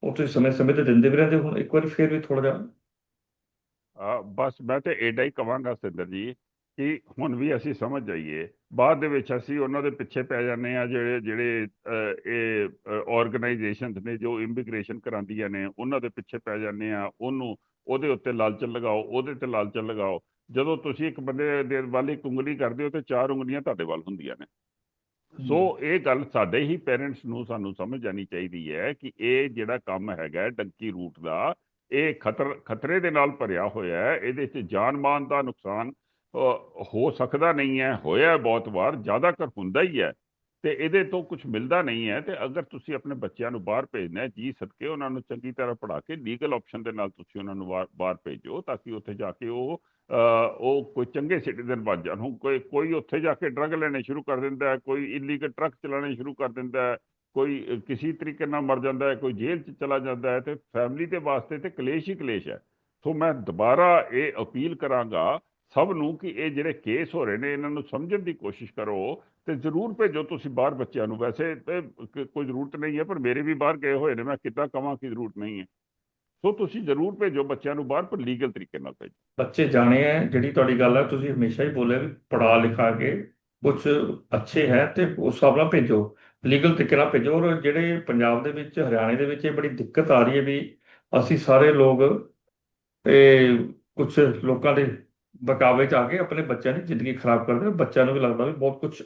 ਉਹ ਤੁਸੀਂ ਸਮੇਂ ਸਮੇਂ ਤੇ ਦਿੰਦੇ ਵੀ ਰਹਿੰਦੇ ਹੁਣ ਇੱਕ ਵਾਰੀ ਫੇਰ ਵੀ ਥੋੜਾ ਜਿਹਾ। ਅ, ਬਸ ਮੈਂ ਤੇ ਏਡਾ ਹੀ ਕਵਾਂਗਾ ਸਿੰਦਰ ਜੀ ਕਿ ਹੁਣ ਵੀ ਅਸੀਂ ਸਮਝ ਜਾਈਏ। ਬਾਅਦ ਦੇ ਵਿੱਚ ਅਸੀਂ ਉਹਨਾਂ ਦੇ ਪਿੱਛੇ ਪੈ ਜਾਂਦੇ ਆ ਜਿਹੜੇ ਜਿਹੜੇ ਇਹ ਆਰਗੇਨਾਈਜੇਸ਼ਨਸ ਨੇ ਜੋ ਇਮੀਗ੍ਰੇਸ਼ਨ ਕਰਾਉਂਦੀਆਂ ਨੇ ਉਹਨਾਂ ਦੇ ਪਿੱਛੇ ਪੈ ਜਾਂਦੇ ਆ ਉਹਨੂੰ ਉਹਦੇ ਉੱਤੇ ਲਾਲਚ ਲਗਾਓ ਉਹਦੇ ਤੇ ਲਾਲਚ ਲਗਾਓ। ਜਦੋਂ ਤੁਸੀਂ ਇੱਕ ਬੰਦੇ ਦੇ ਵੱਲ ਇੱਕ ਉਂਗਲੀ ਕਰਦੇ ਹੋ ਤੇ ਚਾਰ ਉਂਗਲੀਆਂ ਤੁਹਾਡੇ ਵੱਲ ਹੁੰਦੀਆਂ ਨੇ। ਸੋ ਇਹ ਗੱਲ ਸਾਡੇ ਹੀ ਪੇਰੈਂਟਸ ਨੂੰ ਸਾਨੂੰ ਸਮਝ ਜਾਣੀ ਚਾਹੀਦੀ ਹੈ ਕਿ ਇਹ ਜਿਹੜਾ ਕੰਮ ਹੈਗਾ ਡੰਕੀ ਰੂਟ ਦਾ ਇਹ ਖਤਰ ਖਤਰੇ ਦੇ ਨਾਲ ਭਰਿਆ ਹੋਇਆ ਹੈ। ਇਹਦੇ 'ਚ ਜਾਨ ਮਾਨ ਦਾ ਨੁਕਸਾਨ ਹੋ ਸਕਦਾ ਨਹੀਂ ਹੈ ਹੋਇਆ ਬਹੁਤ ਵਾਰ ਜ਼ਿਆਦਾਤਰ ਹੁੰਦਾ ਹੀ ਹੈ। ਤੇ ਇਹਦੇ ਤੋਂ ਕੁਝ ਮਿਲਦਾ ਨਹੀਂ ਹੈ ਤੇ ਅਗਰ ਤੁਸੀਂ ਆਪਣੇ ਬੱਚਿਆਂ ਨੂੰ ਬਾਹਰ ਭੇਜਣਾ ਹੈ, ਜੀ ਸਦਕੇ ਉਹਨਾਂ ਨੂੰ ਚੰਗੀ ਤਰ੍ਹਾਂ ਪੜ੍ਹਾ ਕੇ ਲੀਗਲ ਆਪਸ਼ਨ ਦੇ ਨਾਲ ਤੁਸੀਂ ਉਹਨਾਂ ਨੂੰ ਬਾਹਰ ਬਾਹਰ ਭੇਜੋ ਤਾਂ ਕਿ ਉੱਥੇ ਜਾ ਕੇ ਉਹ ਉਹ ਕੋਈ ਚੰਗੇ ਸਿਟੀਜ਼ਨ ਬਣ ਜਾਣ। ਹੁਣ ਕੋਈ ਕੋਈ ਉੱਥੇ ਜਾ ਕੇ ਡਰੱਗ ਲੈਣੇ ਸ਼ੁਰੂ ਕਰ ਦਿੰਦਾ ਹੈ, ਕੋਈ ਇਲੀਗਲ ਟਰੱਕ ਚਲਾਉਣੇ ਸ਼ੁਰੂ ਕਰ ਦਿੰਦਾ ਹੈ, ਕੋਈ ਕਿਸੇ ਤਰੀਕੇ ਨਾਲ ਮਰ ਜਾਂਦਾ ਹੈ, ਕੋਈ ਜੇਲ੍ਹ 'ਚ ਚਲਾ ਜਾਂਦਾ ਹੈ ਤੇ ਫੈਮਿਲੀ ਦੇ ਵਾਸਤੇ ਤੇ ਕਲੇਸ਼ ਹੀ ਕਲੇਸ਼ ਹੈ। ਸੋ ਮੈਂ ਦੁਬਾਰਾ ਇਹ ਅਪੀਲ ਕਰਾਂਗਾ ਸਭ ਨੂੰ ਕਿ ਇਹ ਜਿਹੜੇ ਕੇਸ ਹੋ ਰਹੇ ਨੇ, ਇਹਨਾਂ ਨੂੰ ਸਮਝਣ ਦੀ ਕੋਸ਼ਿਸ਼ ਕਰੋ ਤੇ ਜ਼ਰੂਰ ਭੇਜੋ ਤੁਸੀਂ ਬਾਹਰ ਬੱਚਿਆਂ ਨੂੰ। ਵੈਸੇ ਕੋਈ ਜ਼ਰੂਰਤ ਨਹੀਂ ਹੈ, ਪਰ ਮੇਰੇ ਵੀ ਬਾਹਰ ਗਏ ਹੋਏ ਨੇ, ਮੈਂ ਕਿੱਦਾਂ ਕਵਾਂ ਕਿ ਜ਼ਰੂਰਤ ਨਹੀਂ ਹੈ। ਸੋ ਤੁਸੀਂ ਜ਼ਰੂਰ ਭੇਜੋ ਬੱਚਿਆਂ ਨੂੰ ਬਾਹਰ, ਪਰ ਲੀਗਲ ਤਰੀਕੇ ਨਾਲ ਭੇਜੋ। ਬੱਚੇ ਜਾਣੇ ਹੈ ਜਿਹੜੀ ਤੁਹਾਡੀ ਗੱਲ ਹੈ ਤੁਸੀਂ ਹਮੇਸ਼ਾ ਹੀ ਬੋਲਿਆ ਵੀ ਪੜਾ ਲਿਖਾ ਕੇ ਕੁਝ ਅੱਛੇ ਹੈ ਤੇ ਉਸ ਹਿਸਾਬ ਨਾਲ ਭੇਜੋ। ਲੀਗਲ ਤਰੀਕੇ ਨਾਲ ਭੇਜੋ, ਔਰ ਜਿਹੜੇ ਪੰਜਾਬ ਦੇ ਵਿੱਚ, ਹਰਿਆਣੇ ਦੇ ਵਿੱਚ ਇਹ ਬੜੀ ਦਿੱਕਤ ਆ ਰਹੀ ਹੈ ਵੀ ਅਸੀਂ ਸਾਰੇ ਲੋਕ, ਇਹ ਕੁਝ ਲੋਕਾਂ ਦੇ ਬਕਾਵੇ ਚ ਆ ਕੇ ਆਪਣੇ ਬੱਚਿਆਂ ਦੀ ਜ਼ਿੰਦਗੀ ਖਰਾਬ ਕਰਦੇ ਨੇ ਬੱਚਿਆਂ ਨੂੰ ਵੀ ਲੱਗਦਾ ਵੀ ਬਹੁਤ ਕੁਝ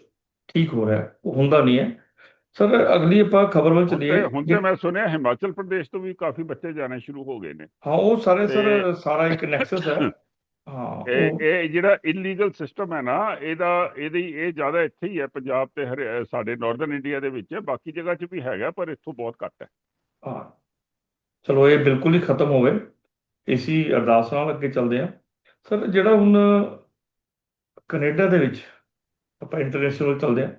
ਠੀਕ ਹੋ ਰਿਹਾ ਉਹ ਹੁੰਦਾ ਨਹੀਂ ਹੈ। ਸਰ ਅਗਲੀ ਆਪਾਂ ਖਬਰ ਚੱਲੀਏ। ਤੇ ਹੁਣ ਤੇ ਮੈਂ ਸੁਣਿਆ ਹਿਮਾਚਲ ਪ੍ਰਦੇਸ਼ ਤੋਂ ਵੀ ਕਾਫੀ ਬੱਚੇ ਜਾਣੇ ਸ਼ੁਰੂ ਹੋ ਗਏ ਨੇ। ਹਾਂ ਉਹ ਸਾਰੇ ਸਰ ਸਾਰਾ ਇੱਕ ਨੈਕਸਸ ਹੈ। ਹਾਂ ਇਹ ਜਿਹੜਾ ਇਲੀਗਲ ਸਿਸਟਮ ਹੈ ਨਾ ਇਹਦਾ ਇਹਦੀ ਇਹ ਜ਼ਿਆਦਾ ਇੱਥੇ ਹੀ ਹੈ ਪੰਜਾਬ ਤੇ ਸਾਡੇ ਨਾਰਥਰਨ ਇੰਡੀਆ ਦੇ ਵਿੱਚ। ਬਾਕੀ ਜਗ੍ਹਾ 'ਚ ਵੀ ਹੈਗਾ ਪਰ ਇੱਥੋਂ ਬਹੁਤ ਘੱਟ ਹੈ। ਹਾਂ। ਚਲੋ ਇਹ ਬਿਲਕੁਲ ਹੀ ਖਤਮ ਹੋਵੇ ਇਸੀ ਅਰਦਾਸ ਨਾਲ ਅੱਗੇ ਚੱਲਦੇ ਹਾਂ। ਸਰ, ਜਿਹੜਾ ਹੁਣ ਕੈਨੇਡਾ ਦੇ ਵਿੱਚ ਆਪਾਂ ਇੰਟਰਨੈਸ਼ਨਲ ਚੱਲਦੇ ਹਾਂ,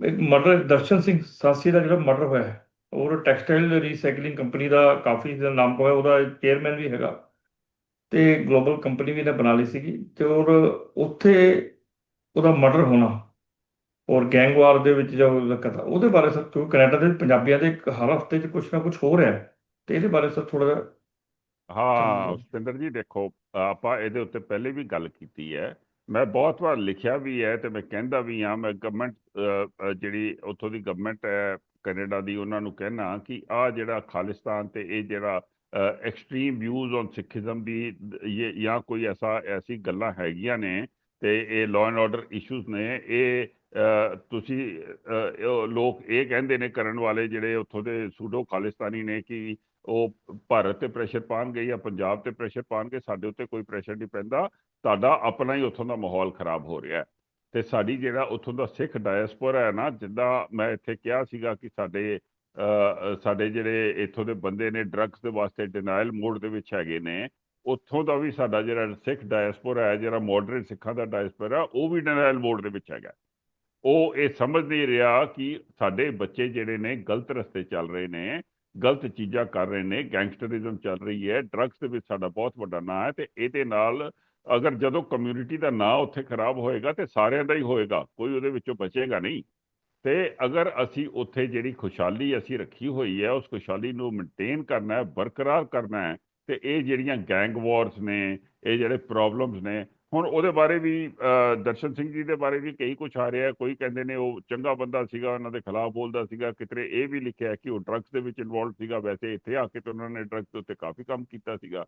ਇੱਕ ਮਰਡਰ ਦਰਸ਼ਨ ਸਿੰਘ ਸਾਸੀ ਦਾ ਜਿਹੜਾ ਮਰਡਰ ਹੋਇਆ ਹੈ ਔਰ ਟੈਕਸਟਾਈਲ ਰੀਸਾਈਕਲਿੰਗ ਕੰਪਨੀ ਦਾ ਕਾਫੀ ਦਾ ਨਾਮ ਹੋਇਆ, ਉਹਦਾ ਚੇਅਰਮੈਨ ਵੀ ਹੈਗਾ, ਤੇ ਗਲੋਬਲ ਕੰਪਨੀ ਵੀ ਇਹਨੇ ਬਣਾ ਲਈ ਸੀਗੀ, ਤੇ ਔਰ ਉੱਥੇ ਉਹਦਾ ਮਰਡਰ ਹੋਣਾ, ਔਰ ਗੈਂਗਵਾਰ ਦੇ ਵਿੱਚ ਜੋ ਉਹਦਾ ਕਤਲ ਉਹਦੇ ਬਾਰੇ ਸਰ, ਕਿਉਂਕਿ ਕੈਨੇਡਾ ਦੇ ਪੰਜਾਬੀਆਂ ਦੇ ਹਰ ਹਫ਼ਤੇ 'ਚ ਕੁਛ ਨਾ ਕੁਛ ਹੋ ਰਿਹਾ ਹੈ, ਤੇ ਇਹਦੇ ਬਾਰੇ ਸਰ ਥੋੜਾ ਜਿਹਾ ਹਾਂ। ਸਤਿੰਦਰ ਜੀ ਦੇਖੋ ਆਪਾਂ ਇਹਦੇ ਉੱਤੇ ਪਹਿਲੇ ਵੀ ਗੱਲ ਕੀਤੀ ਹੈ ਮੈਂ ਬਹੁਤ ਵਾਰ ਲਿਖਿਆ ਵੀ ਹੈ ਤੇ ਮੈਂ ਕਹਿੰਦਾ ਵੀ ਹਾਂ ਮੈਂ ਗਵਰਨਮੈਂਟ ਜਿਹੜੀ ਉੱਥੋਂ ਦੀ ਗਵਰਨਮੈਂਟ ਹੈ ਕੈਨੇਡਾ ਦੀ ਉਹਨਾਂ ਨੂੰ ਕਹਿਣਾ ਕਿ ਆ ਜਿਹੜਾ ਖਾਲਿਸਤਾਨ ਤੇ ਇਹ ਜਿਹੜਾ ਐਕਸਟ੍ਰੀਮ ਵਿਊਜ਼ ਔਨ ਸਿੱਖੀਜ਼ਮ ਦੀ ਇਹ ਜਾਂ ਕੋਈ ਐਸਾ ਐਸੀ ਗੱਲਾਂ ਹੈਗੀਆਂ ਨੇ ਤੇ ਇਹ ਲਾਅ ਐਂਡ ਆਰਡਰ ਇਸ਼ੂਜ਼ ਨੇ ਇਹ ਤੁਸੀਂ ਲੋਕ ਇਹ ਕਹਿੰਦੇ ਨੇ ਕਰਨ ਵਾਲੇ ਜਿਹੜੇ ਉੱਥੋਂ ਦੇ ਸੂਡੋ ਖਾਲਿਸਤਾਨੀ ਨੇ ਕਿ ਉਹ ਭਾਰਤ ਤੇ ਪ੍ਰੈਸ਼ਰ ਪਾਉਣਗੇ ਜਾਂ ਪੰਜਾਬ ਤੇ ਪ੍ਰੈਸ਼ਰ ਪਾਉਣਗੇ ਸਾਡੇ ਉੱਤੇ ਕੋਈ ਪ੍ਰੈਸ਼ਰ ਨਹੀਂ ਪੈਂਦਾ। ਤੁਹਾਡਾ ਆਪਣਾ ਹੀ ਉੱਥੋਂ ਦਾ ਮਾਹੌਲ ਖਰਾਬ ਹੋ ਰਿਹਾ ਹੈ। ਤੇ ਸਾਡੀ ਜਿਹੜਾ ਉੱਥੋਂ ਦਾ ਸਿੱਖ ਡਾਇਸਪੋਰਾ ਹੈ ਨਾ, ਜਿੱਦਾਂ ਮੈਂ ਇੱਥੇ ਕਿਹਾ ਸੀਗਾ ਕਿ ਸਾਡੇ ਸਾਡੇ ਜਿਹੜੇ ਇੱਥੋਂ ਦੇ ਬੰਦੇ ਨੇ ਡਰੱਗਸ ਦੇ ਵਾਸਤੇ ਡਿਨਾਈਲ ਮੋਡ ਦੇ ਵਿੱਚ ਹੈਗੇ ਨੇ, ਉੱਥੋਂ ਦਾ ਵੀ ਸਾਡਾ ਜਿਹੜਾ ਸਿੱਖ ਡਾਇਸਪੋਰਾ ਹੈ, ਜਿਹੜਾ ਮੋਡਰੇਟ ਸਿੱਖਾਂ ਦਾ ਡਾਇਸਪੋਰਾ ਉਹ ਵੀ ਡਿਨਾਈਲ ਮੋਡ ਦੇ ਵਿੱਚ ਹੈਗਾ। ਉਹ ਇਹ ਸਮਝ ਨਹੀਂ ਰਿਹਾ ਕਿ ਸਾਡੇ ਬੱਚੇ ਜਿਹੜੇ ਨੇ ਗਲਤ ਰਸਤੇ ਚੱਲ ਰਹੇ ਨੇ। ਗਲਤ ਚੀਜ਼ਾਂ ਕਰ ਰਹੇ ਨੇ ਗੈਂਗਸਟਰਿਜ਼ਮ ਚੱਲ ਰਹੀ ਹੈ ਡਰੱਗਸ ਦੇ ਵਿੱਚ ਸਾਡਾ ਬਹੁਤ ਵੱਡਾ ਨਾਂ ਹੈ ਤੇ ਇਹਦੇ ਨਾਲ ਅਗਰ ਜਦੋਂ ਕਮਿਊਨਿਟੀ ਦਾ ਨਾਂ ਉੱਥੇ ਖਰਾਬ ਹੋਏਗਾ ਤੇ ਸਾਰਿਆਂ ਦਾ ਹੀ ਹੋਏਗਾ, ਕੋਈ ਉਹਦੇ ਵਿੱਚੋਂ ਬਚੇਗਾ ਨਹੀਂ। ਤੇ ਅਗਰ ਅਸੀਂ ਉੱਥੇ ਜਿਹੜੀ ਖੁਸ਼ਹਾਲੀ ਅਸੀਂ ਰੱਖੀ ਹੋਈ ਹੈ, ਉਸ ਖੁਸ਼ਹਾਲੀ ਨੂੰ ਮੇਨਟੇਨ ਕਰਨਾ ਹੈ, ਬਰਕਰਾਰ ਕਰਨਾ ਹੈ, ਤੇ ਇਹ ਜਿਹੜੀਆਂ ਗੈਂਗ ਵਾਰਸ ਨੇ, ਇਹ ਜਿਹੜੇ ਪ੍ਰੋਬਲਮਸ ਨੇ ਹੁਣ ਉਹਦੇ ਬਾਰੇ ਵੀ ਅ, ਦਰਸ਼ਨ ਸਿੰਘ ਜੀ ਦੇ ਬਾਰੇ ਵੀ ਕਈ ਕੁਝ ਆ ਰਿਹਾ ਕੋਈ ਕਹਿੰਦੇ ਨੇ ਉਹ ਚੰਗਾ ਬੰਦਾ ਸੀਗਾ ਉਹਨਾਂ ਦੇ ਖਿਲਾਫ ਬੋਲਦਾ ਸੀਗਾ। ਕਿਤੇ ਇਹ ਵੀ ਲਿਖਿਆ ਕਿ ਉਹ ਡਰੱਗਸ ਦੇ ਵਿੱਚ ਇਨਵੋਲਵ ਸੀਗਾ। ਵੈਸੇ ਇੱਥੇ ਆ ਕੇ ਤਾਂ ਉਹਨਾਂ ਨੇ ਡਰੱਗਸ ਦੇ ਉੱਤੇ ਕਾਫੀ ਕੰਮ ਕੀਤਾ ਸੀਗਾ।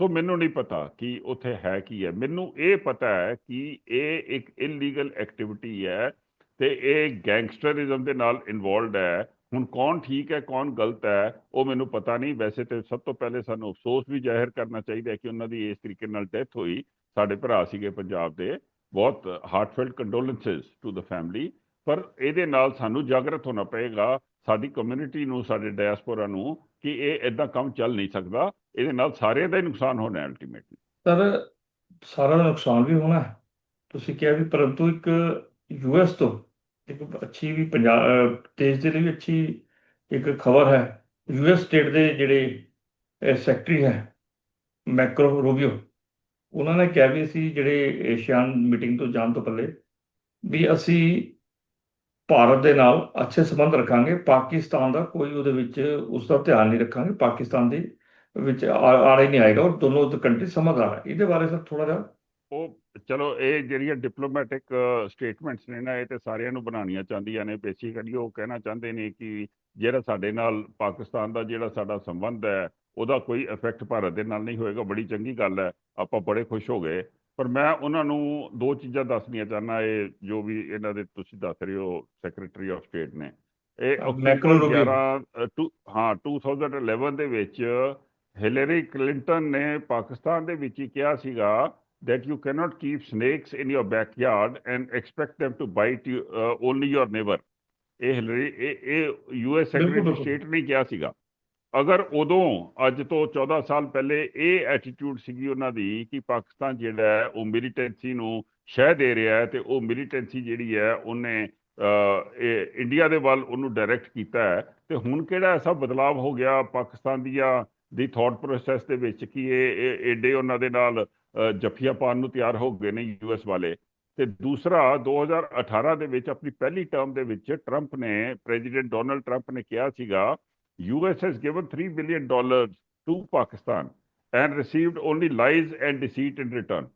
ਸੋ ਮੈਨੂੰ ਨਹੀਂ ਪਤਾ ਕਿ ਉੱਥੇ ਹੈ ਕੀ ਹੈ। ਮੈਨੂੰ ਇਹ ਪਤਾ ਹੈ ਕਿ ਇਹ ਇੱਕ ਇਲੀਗਲ ਐਕਟੀਵਿਟੀ ਹੈ ਤੇ ਇਹ ਗੈਂਗਸਟਰਿਜ਼ਮ ਦੇ ਨਾਲ ਇਨਵੋਲਡ ਹੈ। ਹੁਣ ਕੌਣ ਠੀਕ ਹੈ, ਕੌਣ ਗਲਤ ਹੈ, ਉਹ ਮੈਨੂੰ ਪਤਾ ਨਹੀਂ। ਵੈਸੇ ਤੇ ਸਭ ਤੋਂ ਪਹਿਲੇ ਸਾਨੂੰ ਅਫਸੋਸ ਵੀ ਜ਼ਾਹਿਰ ਕਰਨਾ ਚਾਹੀਦਾ ਕਿ ਉਹਨਾਂ ਦੀ ਇਸ ਤਰੀਕੇ ਨਾਲ ਡੈਥ ਹੋਈ। ਸਾਡੇ ਭਰਾ ਸੀਗੇ ਪੰਜਾਬ ਦੇ। ਬਹੁਤ ਹਾਰਟਫੈਲਟ ਕੰਡੋਲੈਂਸਸ ਟੂ ਦ ਫੈਮਿਲੀ ਪਰ ਇਹਦੇ ਨਾਲ ਸਾਨੂੰ ਜਾਗਰਤ ਹੋਣਾ ਪਏਗਾ ਸਾਡੀ ਕਮਿਊਨਿਟੀ ਨੂੰ, ਸਾਡੇ ਡਾਇਸਪੋਰਾ ਨੂੰ ਕਿ ਇਹ ਇਦਾਂ ਕੰਮ ਚੱਲ ਨਹੀਂ ਸਕਦਾ। ਇਹਦੇ ਨਾਲ ਸਾਰਿਆਂ ਦਾ ਹੀ ਨੁਕਸਾਨ ਹੋਣਾ ਅਲਟੀਮੇਟਲੀ ਸਰ ਸਾਰਾ ਨੁਕਸਾਨ ਵੀ ਹੋਣਾ ਤੁਸੀਂ ਕਿਹਾ ਵੀ ਪਰੰਤੂ ਇੱਕ ਯੂਐਸ ਤੋਂ ਇੱਕ ਅੱਛੀ ਵੀ ਪੰਜਾਬ ਦੇਸ਼ ਦੇ ਲਈ ਵੀ ਅੱਛੀ ਇੱਕ ਖਬਰ ਹੈ। ਯੂਐਸ ਸਟੇਟ ਦੇ ਜਿਹੜੇ ਸੈਕਟਰੀ ਹੈ, ਮੈਕਰੋ ਰੂਬੀਓ, ਉਹਨਾਂ ਨੇ ਕਿਹਾ ਵੀ ਅਸੀਂ ਜਿਹੜੇ ਏਸ਼ੀਆਨ ਮੀਟਿੰਗ ਤੋਂ ਜਾਣ ਤੋਂ ਪਹਿਲੇ ਵੀ ਅਸੀਂ ਭਾਰਤ ਦੇ ਨਾਲ ਅੱਛੇ ਸੰਬੰਧ ਰੱਖਾਂਗੇ। ਪਾਕਿਸਤਾਨ ਦਾ ਕੋਈ ਉਹਦੇ ਵਿੱਚ ਉਸ ਦਾ ਧਿਆਨ ਨਹੀਂ ਰੱਖਾਂਗੇ। ਪਾਕਿਸਤਾਨ ਦੇ ਵਿੱਚ ਆ- ਆੜਾ ਹੀ ਨਹੀਂ ਆਏਗਾ ਔਰ ਦੋਨੋਂ ਕੰਟਰੀ ਸਮਝਦਾਰ ਹੈ। ਇਹਦੇ ਬਾਰੇ ਸਰ ਥੋੜਾ ਜਿਹਾ ਉਹ ਚਲੋ ਇਹ ਜਿਹੜੀਆਂ ਡਿਪਲੋਮੈਟਿਕ ਸਟੇਟਮੈਂਟਸ ਨੇ ਨਾ ਇਹ ਤੇ ਸਾਰਿਆਂ ਨੂੰ ਬਣਾਉਣੀਆਂ ਚਾਹੁੰਦੀਆਂ ਨੇ। ਬੇਸਿਕਲੀ ਉਹ ਕਹਿਣਾ ਚਾਹੁੰਦੇ ਨੇ ਕਿ ਜਿਹੜਾ ਸਾਡੇ ਨਾਲ ਪਾਕਿਸਤਾਨ ਦਾ ਜਿਹੜਾ ਸਾਡਾ ਸੰਬੰਧ ਹੈ ਉਹਦਾ ਕੋਈ ਇਫੈਕਟ ਭਾਰਤ ਦੇ ਨਾਲ ਨਹੀਂ ਹੋਏਗਾ। ਬੜੀ ਚੰਗੀ ਗੱਲ ਹੈ ਆਪਾਂ ਬੜੇ ਖੁਸ਼ ਹੋ ਗਏ। ਪਰ ਮੈਂ ਉਹਨਾਂ ਨੂੰ ਦੋ ਚੀਜ਼ਾਂ ਦੱਸਣੀਆਂ ਚਾਹੁੰਦਾ ਇਹ ਜੋ ਵੀ ਇਹਨਾਂ ਦੇ ਤੁਸੀਂ ਦੱਸ ਰਹੇ ਹੋ ਸੈਕਟਰੀ ਆਫ ਸਟੇਟ ਨੇ। ਇਹ ਅਹ ਅਕਤੂਬਰ ਮੈਕਰੋ ਰੂਬੀਓ। 11 ਅ, ਟੂ- ਹਾਂ 2011 ਦੇ ਵਿੱਚ ਹਿਲਰੀ ਕਲਿੰਟਨ ਨੇ ਪਾਕਿਸਤਾਨ ਦੇ ਵਿੱਚ ਹੀ ਕਿਹਾ ਸੀਗਾ that you cannot keep snakes in your backyard and expect them to bite you uh, only your neighbor. ਇਹ ਹਿਲਰੀ ਇਹ ਇਹ ਯੂਐਸ ਸੈਕਟਰੀ। ਸਟੇਟ ਨੇ ਕਿਹਾ ਸੀਗਾ। ਅਗਰ ਉਦੋਂ ਅੱਜ ਤੋਂ 14 ਸਾਲ ਪਹਿਲੇ ਇਹ ਐਟੀਟਿਊਡ ਸੀਗੀ ਉਹਨਾਂ ਦੀ ਕਿ ਪਾਕਿਸਤਾਨ ਜਿਹੜਾ ਹੈ ਉਹ ਮਿਲੀਟੈਂਸੀ ਨੂੰ ਸ਼ਹਿ ਦੇ ਰਿਹਾ ਹੈ ਤੇ ਉਹ ਮਿਲੀਟੈਂਸੀ ਜਿਹੜੀ ਹੈ ਉਹਨੇ ਇੰਡੀਆ ਦੇ ਵੱਲ ਉਹਨੂੰ ਡਾਇਰੈਕਟ ਕੀਤਾ ਹੈ। ਤੇ ਹੁਣ ਕਿਹੜਾ ਐਸਾ ਬਦਲਾਅ ਹੋ ਗਿਆ ਪਾਕਿਸਤਾਨ ਦੀਆਂ ਦੀ ਥਾਟ ਪ੍ਰੋਸੈਸ ਦੇ ਵਿੱਚ ਕਿ ਇਹ ਏਡੇ ਉਹਨਾਂ ਦੇ ਨਾਲ ਜੱਫੀਆਂ ਪਾਉਣ ਨੂੰ ਤਿਆਰ ਹੋ ਗਏ ਨੇ ਯੂਐਸ ਵਾਲੇ। ਤੇ ਦੂਸਰਾ 2018 ਦੇ ਵਿੱਚ ਆਪਣੀ ਪਹਿਲੀ ਟਰਮ ਦੇ ਵਿੱਚ ਟਰੰਪ ਨੇ, ਪ੍ਰੈਜ਼ੀਡੈਂਟ ਡੋਨਲਡ ਟਰੰਪ ਨੇ ਕਿਹਾ ਸੀਗਾ US has given 3 billion dollars to Pakistan and received only lies and deceit in return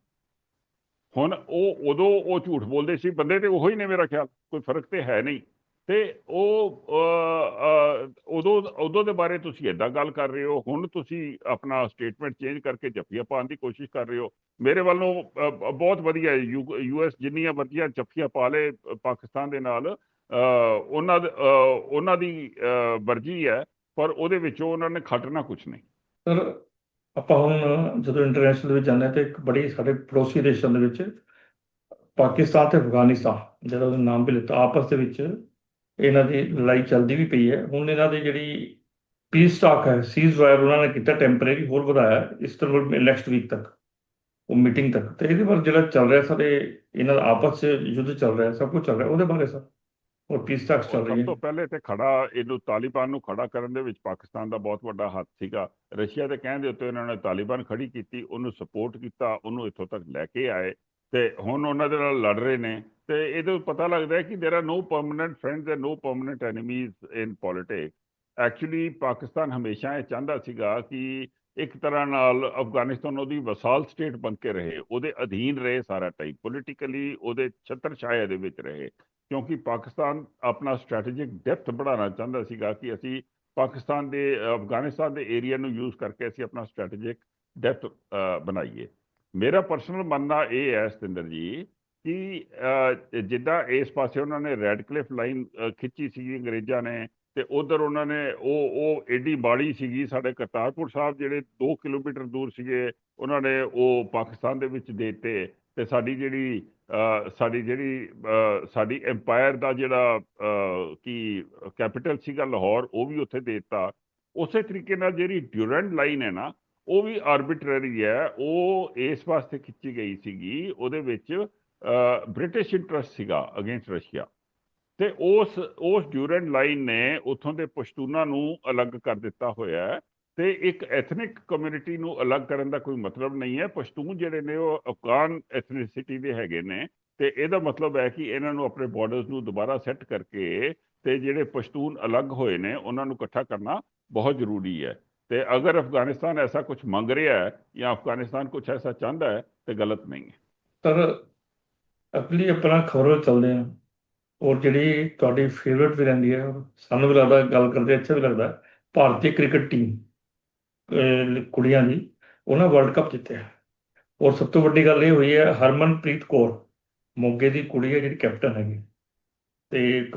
ਹੁਣ ਉਹ ਉਦੋਂ ਉਹ ਝੂਠ ਬੋਲਦੇ ਸੀ, ਬੰਦੇ ਤੇ ਉਹੀ ਨੇ ਮੇਰਾ ਖਿਆਲ, ਕੋਈ ਫ਼ਰਕ ਤੇ ਹੈ ਨਹੀਂ। ਤੇ ਉਹ ਉਦੋਂ ਉਦੋਂ ਦੇ ਬਾਰੇ ਤੁਸੀਂ ਏਦਾਂ ਗੱਲ ਕਰ ਰਹੇ ਹੋ, ਹੁਣ ਤੁਸੀਂ ਆਪਣਾ ਸਟੇਟਮੈਂਟ ਚੇਂਜ ਕਰਕੇ ਜੱਫੀਆਂ ਪਾਉਣ ਦੀ ਕੋਸ਼ਿਸ਼ ਕਰ ਰਹੇ ਹੋ। ਮੇਰੇ ਵੱਲੋਂ ਬਹੁਤ ਵਧੀਆ ਯੂ ਯੂਐਸ ਜਿੰਨੀਆਂ ਮਰਜ਼ੀਆਂ ਜੱਫੀਆਂ ਪਾ ਲੇ ਪਾਕਿਸਤਾਨ ਦੇ ਨਾਲ। ਉਹਨਾਂ ਉਹਨਾਂ ਦੀ ਵਰਜੀ ਹੈ, ਪਰ ਉਹਦੇ ਵਿੱਚੋਂ ਉਹਨਾਂ ਨੇ ਖੱਟਣਾ ਕੁਝ ਨਹੀਂ। ਸਰ, ਆਪਾਂ ਹੁਣ ਜਦੋਂ ਇੰਟਰਨੈਸ਼ਨਲ ਦੇ ਵਿੱਚ ਜਾਂਦੇ ਹਾਂ ਤੇ ਇੱਕ ਬੜੀ ਸਾਡੇ ਪੜੋਸੀ ਦੇਸ਼ਾਂ ਦੇ ਵਿੱਚ ਪਾਕਿਸਤਾਨ ਤੇ ਅਫਗਾਨਿਸਤਾਨ, ਜਿਹੜਾ ਉਹਦਾ ਨਾਮ ਵੀ ਲਿੱਤਾ, ਆਪਸ ਦੇ ਵਿੱਚ ਇਹਨਾਂ ਦੀ ਲੜਾਈ ਚੱਲਦੀ ਵੀ ਪਈ ਹੈ। ਹੁਣ ਇਹਨਾਂ ਦੀ ਜਿਹੜੀ ਪੀਸ ਟਾਕ ਹੈ ਸੀਜ਼ ਵਾਇਰ ਉਹਨਾਂ ਨੇ ਕੀਤਾ ਟੈਂਪਰੇਰੀ ਹੋਰ ਵਧਾਇਆ ਇਸ ਤਰ੍ਹਾਂ ਨੈਕਸਟ ਵੀਕ ਤੱਕ ਉਹ ਮੀਟਿੰਗ ਤੱਕ। ਤੇ ਇਹਦੇ ਬਾਰੇ ਜਿਹੜਾ ਚੱਲ ਰਿਹਾ ਸਾਡੇ ਇਹਨਾਂ ਦਾ ਆਪਸ 'ਚ ਯੁੱਧ ਚੱਲ ਰਿਹਾ ਸਭ ਕੁਝ ਚੱਲ ਰਿਹਾ ਉਹਦੇ ਬਾਰੇ ਸਰ ਹੋਰ ਪੀਸ ਟਾਕਸ ਚੱਲ ਰਹੀ ਸਭ ਹੈ ਤੋਂ ਪਹਿਲੇ ਤੇ ਖੜਾ ਇਹਨੂੰ ਤਾਲਿਬਾਨ ਨੂੰ ਖੜਾ ਕਰਨ ਦੇ ਵਿੱਚ ਪਾਕਿਸਤਾਨ ਦਾ ਬਹੁਤ ਵੱਡਾ ਹੱਥ ਸੀਗਾ। ਰਸ਼ੀਆ ਦੇ ਕਹਿਣ ਦੇ ਉੱਤੇ ਇਹਨਾਂ ਨੇ ਤਾਲਿਬਾਨ ਖੜੀ ਕੀਤੀ ਉਹਨੂੰ ਸਪੋਰਟ ਕੀਤਾ ਉਹਨੂੰ ਇੱਥੋਂ ਤੱਕ ਲੈ ਕੇ ਆਏ। ਤੇ ਹੁਣ ਉਹਨਾਂ ਦੇ ਨਾਲ ਲੜ ਰਹੇ ਨੇ ਤੇ ਇਹਦੇ ਤੋਂ ਪਤਾ ਲੱਗਦਾ ਹੈ ਕਿ there are no permanent friends and no permanent enemies in politics actually Pakistan ਹਮੇਸ਼ਾ ਇਹ ਚਾਹੁੰਦਾ ਸੀਗਾ ਕਿ ਇੱਕ ਤਰ੍ਹਾਂ ਨਾਲ ਅਫਗਾਨਿਸਤਾਨ ਉਹਦੀ ਵਸਾਲ ਸਟੇਟ ਬਣ ਕੇ ਰਹੇ ਉਹਦੇ ਅਧੀਨ ਰਹੇ ਸਾਰਾ ਟਾਈਮ ਪੋਲਿਟੀਕਲੀ ਉਹਦੇ ਛਤਰ ਛਾਇਆ ਦੇ ਵਿੱਚ ਰਹੇ ਕਿਉਂਕਿ ਪਾਕਿਸਤਾਨ ਆਪਣਾ ਸਟ੍ਰੈਟੇਜਿਕ ਡੈਪਥ ਵਧਾਉਣਾ ਚਾਹੁੰਦਾ ਸੀਗਾ ਕਿ ਅਸੀਂ ਪਾਕਿਸਤਾਨ ਦੇ ਅਫਗਾਨਿਸਤਾਨ ਦੇ ਏਰੀਆ ਨੂੰ ਯੂਜ਼ ਕਰਕੇ ਅਸੀਂ ਆਪਣਾ ਸਟ੍ਰੈਟੇਜਿਕ ਡੈਪਥ ਬਣਾਈਏ ਮੇਰਾ ਪਰਸਨਲ ਮੰਨਣਾ ਇਹ ਹੈ ਸਤਿੰਦਰ ਜੀ ਕਿ ਜਿੱਦਾਂ ਇਸ ਪਾਸੇ ਉਹਨਾਂ ਨੇ ਰੈੱਡ ਕਲਿਫ ਲਾਈਨ ਖਿੱਚੀ ਸੀ ਅੰਗਰੇਜ਼ਾਂ ਨੇ ਤੇ ਉਧਰ ਉਹਨਾਂ ਨੇ ਉਹ ਉਹ ਏਡੀ ਬਾੜੀ ਸੀਗੀ ਸਾਡੇ ਕਰਤਾਰਪੁਰ ਸਾਹਿਬ ਜਿਹੜੇ 2 ਕਿਲੋਮੀਟਰ ਦੂਰ ਸੀਗੇ ਉਹਨਾਂ ਨੇ ਉਹ ਪਾਕਿਸਤਾਨ ਦੇ ਵਿੱਚ ਦੇਤੇ ਦਿੱਤੇ ਤੇ ਸਾਡੀ ਜਿਹੜੀ ਸਾਡੀ ਜਿਹੜੀ ਸਾਡੀ ਐਮਪਾਇਰ ਦਾ ਜਿਹੜਾ ਅਹ, ਕੀ ਕੈਪੀਟਲ ਸੀਗਾ ਲਾਹੌਰ ਉਹ ਵੀ ਉੱਥੇ ਦੇ ਦਿੱਤਾ। ਉਸੇ ਤਰੀਕੇ ਨਾਲ ਜਿਹੜੀ ਡਿਊਰੈਂਟ ਲਾਈਨ ਹੈ ਨਾ ਉਹ ਵੀ ਆਰਬਿਟਰਰੀ ਹੈ, ਉਹ ਇਸ ਵਾਸਤੇ ਖਿੱਚੀ ਗਈ ਸੀਗੀ, ਉਹਦੇ ਵਿੱਚ ਬ੍ਰਿਟਿਸ਼ ਇੰਟਰਸਟ ਸੀਗਾ ਅਗੇਂਸਟ ਰਸ਼ੀਆ ਤੇ ਉਸ ਉਸ ਡਿਊਰੈਂਟ ਲਾਈਨ ਨੇ ਉੱਥੋਂ ਦੇ ਪਸ਼ਤੂਨਾਂ ਨੂੰ ਅਲੱਗ ਕਰ ਦਿੱਤਾ ਹੋਇਆ ਹੈ ਤੇ ਇੱਕ ਐਥਨਿਕ ਕਮਿਊਨਿਟੀ ਨੂੰ ਅਲੱਗ ਕਰਨ ਦਾ ਕੋਈ ਮਤਲਬ ਨਹੀਂ ਹੈ। ਪਸ਼ਤੂਨ ਜਿਹੜੇ ਨੇ ਉਹ ਅਫਗਾਨ ਐਥਨਿਸਿਟੀ ਦੇ ਹੈਗੇ ਨੇ ਤੇ ਇਹਦਾ ਮਤਲਬ ਹੈ ਕਿ ਇਹਨਾਂ ਨੂੰ ਆਪਣੇ ਬਾਰਡਰਸ ਨੂੰ ਦੁਬਾਰਾ ਸੈੱਟ ਕਰਕੇ ਤੇ ਜਿਹੜੇ ਪਸ਼ਤੂਨ ਅਲੱਗ ਹੋਏ ਨੇ, ਉਹਨਾਂ ਨੂੰ ਇਕੱਠਾ ਕਰਨਾ ਬਹੁਤ ਜ਼ਰੂਰੀ ਹੈ। ਤੇ ਅਗਰ ਅਫਗਾਨਿਸਤਾਨ ਐਸਾ ਕੁਝ ਮੰਗ ਰਿਹਾ ਹੈ ਜਾਂ ਅਫਗਾਨਿਸਤਾਨ ਕੁਝ ਐਸਾ ਚਾਹੁੰਦਾ ਹੈ ਤੇ ਗਲਤ ਨਹੀਂ ਹੈ। ਸਰ ਅਗਲੀ ਆਪਣਾ ਖਬਰ ਚੱਲਦੇ ਹਾਂ ਔਰ ਜਿਹੜੀ ਤੁਹਾਡੀ ਫੇਵਰਿਟ ਵੀ ਰਹਿੰਦੀ ਹੈ ਸਾਨੂੰ ਵੀ ਲੱਗਦਾ ਗੱਲ ਕਰਦੇ ਅੱਛਾ ਵੀ ਲੱਗਦਾ। ਭਾਰਤੀ ਕ੍ਰਿਕਟ ਟੀਮ ਕੁੜੀਆਂ ਦੀ ਉਹਨਾਂ ਵਰਲਡ ਕੱਪ ਜਿੱਤਿਆ। ਔਰ ਸਭ ਤੋਂ ਵੱਡੀ ਗੱਲ ਇਹ ਹੋਈ ਹੈ ਹਰਮਨਪ੍ਰੀਤ ਕੌਰ ਮੋਗੇ ਦੀ ਕੁੜੀ ਹੈ ਜਿਹੜੀ ਕੈਪਟਨ ਹੈਗੀ। ਤੇ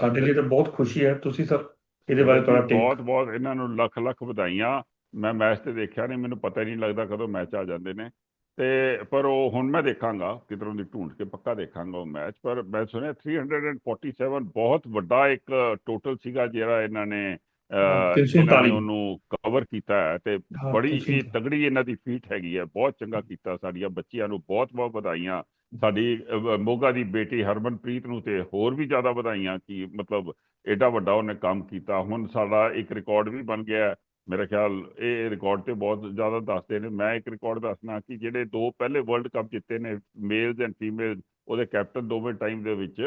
ਸਾਡੇ ਲਈ ਤਾਂ ਬਹੁਤ ਖੁਸ਼ੀ ਹੈ। ਤੁਸੀਂ ਸਰ ਇਹਦੇ ਬਾਰੇ ਤੁਹਾਡਾ ਟੇਕ ਬਹੁਤ ਬਹੁਤ ਇਹਨਾਂ ਨੂੰ ਲੱਖ ਲੱਖ ਵਧਾਈਆਂ। ਮੈਂ ਮੈਚ ਤੇ ਦੇਖਿਆ ਨਹੀਂ ਮੈਨੂੰ ਪਤਾ ਹੀ ਨਹੀਂ ਲੱਗਦਾ ਕਦੋਂ ਮੈਚ ਆ ਜਾਂਦੇ ਨੇ। ਤੇ ਪਰ ਉਹ ਹੁਣ ਮੈਂ ਦੇਖਾਂਗਾ ਕਿਧਰੋਂ ਦੀ ਢੂੰਡ ਕੇ ਪੱਕਾ ਦੇਖਾਂਗਾ ਉਹ ਮੈਚ। ਪਰ ਮੈਂ ਸੁਣਿਆ 347 ਬਹੁਤ ਵੱਡਾ ਇੱਕ ਟੋਟਲ ਸੀਗਾ ਜਿਹੜਾ ਇਹਨਾਂ ਨੇ ਅਹ, ਹਾਂ, 339 ਇਹਨਾਂ ਨੇ ਉਹਨੂੰ ਕਵਰ ਕੀਤਾ ਹੈ ਤੇ ਬੜੀ ਹੀ 339 ਤਗੜੀ ਇਹਨਾਂ ਦੀ ਫੀਟ ਹੈਗੀ ਹੈ ਬਹੁਤ ਚੰਗਾ ਕੀਤਾ ਸਾਡੀਆਂ ਬੱਚੀਆਂ ਨੂੰ ਬਹੁਤ ਬਹੁਤ ਵਧਾਈਆਂ। ਸਾਡੀ ਮੋਗਾ ਦੀ ਬੇਟੀ ਹਰਮਨਪ੍ਰੀਤ ਨੂੰ ਤੇ ਹੋਰ ਵੀ ਜ਼ਿਆਦਾ ਵਧਾਈਆਂ ਕਿ ਮਤਲਬ ਐਡਾ ਵੱਡਾ ਉਹਨੇ ਕੰਮ ਕੀਤਾ। ਹੁਣ ਸਾਡਾ ਇੱਕ ਰਿਕਾਰਡ ਵੀ ਬਣ ਗਿਆ ਮੇਰਾ ਖਿਆਲ ਇਹ ਰਿਕਾਰਡ ਤੇ ਬਹੁਤ ਜ਼ਿਆਦਾ ਦੱਸਦੇ ਨੇ। ਮੈਂ ਇੱਕ ਰਿਕਾਰਡ ਦੱਸਣਾ ਕਿ ਜਿਹੜੇ ਦੋ ਪਹਿਲੇ ਵਰਲਡ ਕੱਪ ਜਿੱਤੇ ਨੇ ਮੇਲਸ ਐਂਡ ਫੀਮੇਲ ਉਹਦੇ ਕੈਪਟਨ ਦੋਵੇਂ ਟਾਈਮ ਦੇ ਵਿੱਚ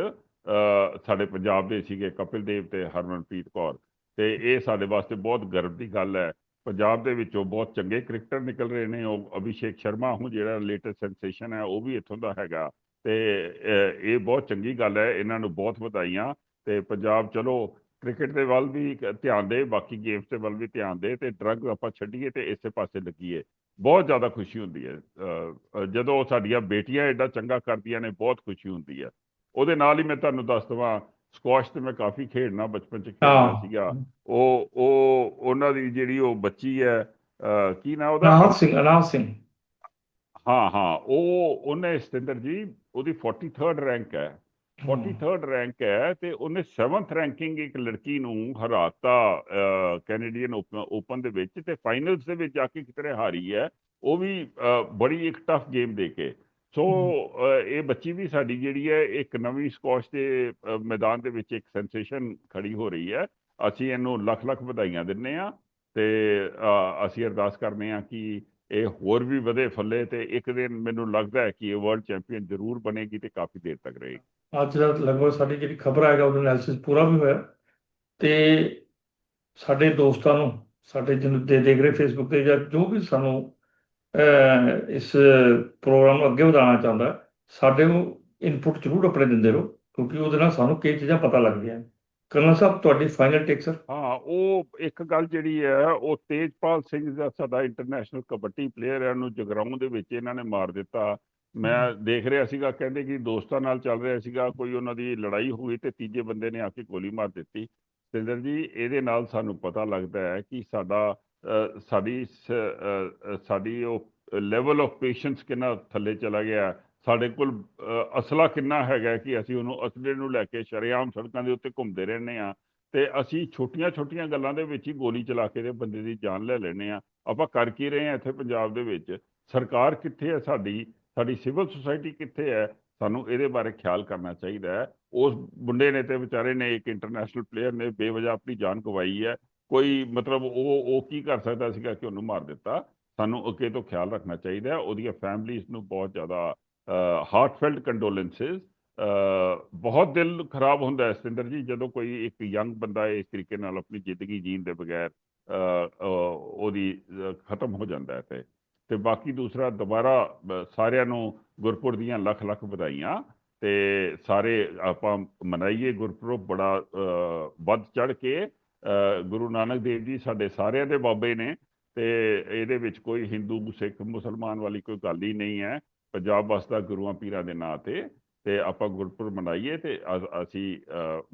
ਸਾਡੇ ਪੰਜਾਬ ਦੇ ਸੀਗੇ ਕਪਿਲ ਦੇਵ ਤੇ ਹਰਮਨਪ੍ਰੀਤ ਕੌਰ। ਤੇ ਇਹ ਸਾਡੇ ਵਾਸਤੇ ਬਹੁਤ ਗਰਵ ਦੀ ਗੱਲ ਹੈ। ਪੰਜਾਬ ਦੇ ਵਿੱਚੋਂ ਬਹੁਤ ਚੰਗੇ ਕ੍ਰਿਕਟਰ ਨਿਕਲ ਰਹੇ ਨੇ। ਉਹ ਅਭਿਸ਼ੇਕ ਸ਼ਰਮਾ ਹੁਣ ਜਿਹੜਾ ਲੇਟੈਸਟ ਸੈਂਸੇਸ਼ਨ ਹੈ, ਉਹ ਵੀ ਇੱਥੋਂ ਦਾ ਹੈਗਾ। ਤੇ ਇਹ ਬਹੁਤ ਚੰਗੀ ਗੱਲ ਹੈ। ਇਹਨਾਂ ਨੂੰ ਬਹੁਤ ਵਧਾਈਆਂ। ਤੇ ਪੰਜਾਬ ਚਲੋ ਕ੍ਰਿਕਟ ਦੇ ਵੱਲ ਵੀ ਧਿਆਨ ਦੇ ਬਾਕੀ ਗੇਮਸ ਦੇ ਵੱਲ ਵੀ ਧਿਆਨ ਦੇ ਤੇ ਡਰੱਗ ਆਪਾਂ ਛੱਡੀਏ ਤੇ ਇਸੇ ਪਾਸੇ ਲੱਗੀਏ। ਬਹੁਤ ਜ਼ਿਆਦਾ ਖੁਸ਼ੀ ਹੁੰਦੀ ਹੈ। ਜਦੋਂ ਸਾਡੀਆਂ ਬੇਟੀਆਂ ਐਡਾ ਚੰਗਾ ਕਰਦੀਆਂ ਨੇ ਬਹੁਤ ਖੁਸ਼ੀ ਹੁੰਦੀ ਹੈ। ਉਹਦੇ ਨਾਲ ਹੀ ਮੈਂ ਤੁਹਾਨੂੰ ਦੱਸ ਦਵਾਂ ਸਕੁਐਸ਼ ਤੇ ਮੈਂ ਕਾਫੀ ਖੇਡਣਾ ਬਚਪਨ ਚ ਖੇਡਦਾ ਸੀਗਾ। ਉਹ ਉਹ ਉਹਨਾਂ ਦੀ ਜਿਹੜੀ ਉਹ ਬੱਚੀ ਹੈ ਕੀ ਨਾਮ ਉਹਦਾ? ਅਨਾਹਤ ਸਿੰਘ ਅਨਾਹਤ ਸਿੰਘ। ਹਾਂ ਹਾਂ ਉਹ ਉਹਨੇ ਸਤਿੰਦਰ ਜੀ ਉਹਦੀ 43rd ਰੈਂਕ ਹੈ। 43rd ਰੈਂਕ ਹੈ ਤੇ ਉਹਨੇ 7th ਰੈਂਕਿੰਗ ਇੱਕ ਲੜਕੀ ਨੂੰ ਹਰਾਤਾ ਕੈਨੇਡੀਅਨ ਓਪਨ ਦੇ ਵਿੱਚ ਤੇ ਫਾਈਨਲਸ ਦੇ ਵਿੱਚ ਜਾ ਕੇ ਕਿਤੇ ਹਾਰੀ ਹੈ। ਉਹ ਵੀ ਬੜੀ ਇੱਕ ਟਫ ਗੇਮ ਦੇ ਕੇ। ਸੋ ਇਹ ਬੱਚੀ ਵੀ ਸਾਡੀ ਜਿਹੜੀ ਹੈ, ਇੱਕ ਨਵੀਂ ਸਕੌਸ਼ ਦੇ ਮੈਦਾਨ ਦੇ ਵਿੱਚ ਇੱਕ ਸੈਂਸੇਸ਼ਨ ਖੜੀ ਹੋ ਰਹੀ ਹੈ। ਅਸੀਂ ਇਹਨੂੰ ਲੱਖ ਲੱਖ ਵਧਾਈਆਂ ਦਿੰਨੇ ਆ ਤੇ ਅਸੀਂ ਅਰਦਾਸ ਕਰਦੇ ਆ ਕਿ ਇਹ ਹੋਰ ਵੀ ਵਧੇ ਫੱਲੇ ਤੇ ਇੱਕ ਦਿਨ ਮੈਨੂੰ ਲੱਗਦਾ ਹੈ ਕਿ ਇਹ ਵਰਲਡ ਚੈਂਪੀਅਨ ਜ਼ਰੂਰ ਬਣੇਗੀ ਤੇ ਕਾਫੀ ਦੇਰ ਤੱਕ ਰਹੇਗੀ। ਅੱਜ ਦਾ ਲਗਭਗ ਸਾਡੀ ਜਿਹੜੀ ਖਬਰ ਆਏਗਾ, ਉਹਦਾ ਐਨਾਲਿਸਿਸ ਪੂਰਾ ਵੀ ਹੋਇਆ। ਤੇ ਸਾਡੇ ਦੋਸਤਾਂ ਨੂੰ, ਸਾਡੇ ਜਿਹਨੂੰ ਦੇ ਦੇਖ ਰਹੇ ਫੇਸਬੁੱਕ ਤੇ ਜਾਂ ਜੋ ਵੀ ਸਾਨੂੰ ਇਸ ਪ੍ਰੋਗਰਾਮ ਨੂੰ ਅੱਗੇ ਵਧਾਉਣਾ ਚਾਹੁੰਦਾ, ਸਾਡੇ ਨੂੰ ਇਨਪੁਟ ਜ਼ਰੂਰ ਆਪਣੇ ਦਿੰਦੇ ਰਹੋ, ਕਿਉਂਕਿ ਉਹਦੇ ਨਾਲ ਸਾਨੂੰ ਕਈ ਚੀਜ਼ਾਂ ਪਤਾ ਲੱਗਦੀਆਂ। ਕਰਨਲ ਸਾਹਿਬ, ਤੁਹਾਡੀ ਫਾਈਨਲ ਟੇਕ ਸਰ ਹਾਂ, ਉਹ ਇੱਕ ਗੱਲ ਜਿਹੜੀ ਹੈ, ਉਹ ਤੇਜਪਾਲ ਸਿੰਘ ਦਾ ਸਾਡਾ ਇੰਟਰਨੈਸ਼ਨਲ ਕਬੱਡੀ ਪਲੇਅਰ ਹੈ, ਉਹਨੂੰ ਜਗਰਾਉਂ ਦੇ ਵਿੱਚ ਇਹਨਾਂ ਨੇ ਮਾਰ ਦਿੱਤਾ। ਮੈਂ ਦੇਖ ਰਿਹਾ ਸੀਗਾ ਕਹਿੰਦੇ ਕਿ ਦੋਸਤਾਂ ਨਾਲ ਚੱਲ ਰਿਹਾ ਸੀਗਾ ਕੋਈ ਉਹਨਾਂ ਦੀ ਲੜਾਈ ਹੋਈ ਤੇ ਤੀਜੇ ਬੰਦੇ ਨੇ ਆ ਕੇ ਗੋਲੀ ਮਾਰ ਦਿੱਤੀ। ਸਿੰਦਰ ਜੀ ਇਹਦੇ ਨਾਲ ਸਾਨੂੰ ਪਤਾ ਲੱਗਦਾ ਹੈ ਕਿ ਸਾਡਾ ਸਾਡੀ ਸਾਡੀ ਉਹ ਲੈਵਲ ਆਫ ਪੇਸ਼ੈਂਸ ਕਿੰਨਾ ਥੱਲੇ ਚਲਾ ਗਿਆ ਸਾਡੇ ਕੋਲ ਅਹ, ਅਸਲਾ ਕਿੰਨਾ ਹੈਗਾ ਕਿ ਅਸੀਂ ਉਹਨੂੰ ਅਸਲੇ ਨੂੰ ਲੈ ਕੇ ਸ਼ਰੇਆਮ ਸੜਕਾਂ ਦੇ ਉੱਤੇ ਘੁੰਮਦੇ ਰਹਿੰਦੇ ਆ ਤੇ ਅਸੀਂ ਛੋਟੀਆਂ-ਛੋਟੀਆਂ ਗੱਲਾਂ ਦੇ ਵਿੱਚ ਹੀ ਗੋਲੀ ਚਲਾ ਕੇ ਤੇ ਬੰਦੇ ਦੀ ਜਾਨ ਲੈ ਲੈਂਦੇ ਆ ਆਪਾਂ ਕਰ ਕੀ ਰਹੇ ਆ ਇੱਥੇ ਪੰਜਾਬ ਦੇ ਵਿੱਚ? ਸਰਕਾਰ ਕਿੱਥੇ ਹੈ ਸਾਡੀ? ਸਾਡੀ ਸਿਵਲ ਸੁਸਾਇਟੀ ਕਿੱਥੇ ਹੈ? ਸਾਨੂੰ ਇਹਦੇ ਬਾਰੇ ਖਿਆਲ ਕਰਨਾ ਚਾਹੀਦਾ ਹੈ। ਉਸ ਮੁੰਡੇ ਨੇ ਤੇ ਵਿਚਾਰੇ ਨੇ ਇੱਕ ਇੰਟਰਨੈਸ਼ਨਲ ਪਲੇਅਰ ਨੇ, ਬੇਵਜ੍ਹਾ ਆਪਣੀ ਜਾਨ ਗਵਾਈ ਹੈ। ਕੋਈ ਮਤਲਬ ਉਹ ਉਹ ਕੀ ਕਰ ਸਕਦਾ ਸੀਗਾ ਕਿ ਉਹਨੂੰ ਮਾਰ ਦਿੱਤਾ? ਸਾਨੂੰ ਅੱਗੇ ਤੋਂ ਖਿਆਲ ਰੱਖਣਾ ਚਾਹੀਦਾ ਹੈ। ਉਹਦੀਆਂ ਫੈਮਲੀਜ਼ ਨੂੰ ਬਹੁਤ ਜ਼ਿਆਦਾ ਹਾਰਟਫੈਲਟ ਕੰਡੋਲੈਂਸਸ ਬਹੁਤ ਦਿਲ ਖਰਾਬ ਹੁੰਦਾ ਹੈ ਸਤਿੰਦਰ ਜੀ, ਜਦੋਂ ਕੋਈ ਇੱਕ ਯੰਗ ਬੰਦਾ ਇਸ ਤਰੀਕੇ ਨਾਲ ਆਪਣੀ ਜ਼ਿੰਦਗੀ ਜੀਣ ਦੇ ਬਗੈਰ ਉਹਦੀ ਖਤਮ ਹੋ ਜਾਂਦਾ ਹੈ ਤੇ। ਤੇ ਬਾਕੀ ਦੂਸਰਾ ਦੁਬਾਰਾ ਸਾਰਿਆਂ ਨੂੰ ਗੁਰਪੁਰ ਦੀਆਂ ਲੱਖ ਲੱਖ ਵਧਾਈਆਂ ਤੇ ਸਾਰੇ ਆਪਾਂ ਮਨਾਈਏ ਗੁਰਪੁਰਬ ਬੜਾ ਵੱਧ ਚੜ ਕੇ ਗੁਰੂ ਨਾਨਕ ਦੇਵ ਜੀ ਸਾਡੇ ਸਾਰਿਆਂ ਦੇ ਬਾਬੇ ਨੇ ਤੇ ਇਹਦੇ ਵਿੱਚ ਕੋਈ ਹਿੰਦੂ, ਸਿੱਖ, ਮੁਸਲਮਾਨ ਵਾਲੀ ਕੋਈ ਗੱਲ ਹੀ ਨਹੀਂ ਹੈ। ਪੰਜਾਬ ਵਸਦਾ ਗੁਰੂਆਂ ਪੀਰਾਂ ਦੇ ਨਾਂ ਤੇ ਤੇ ਆਪਾਂ ਗੁਰਪੁਰਬ ਮਨਾਈਏ ਤੇ ਅਸੀਂ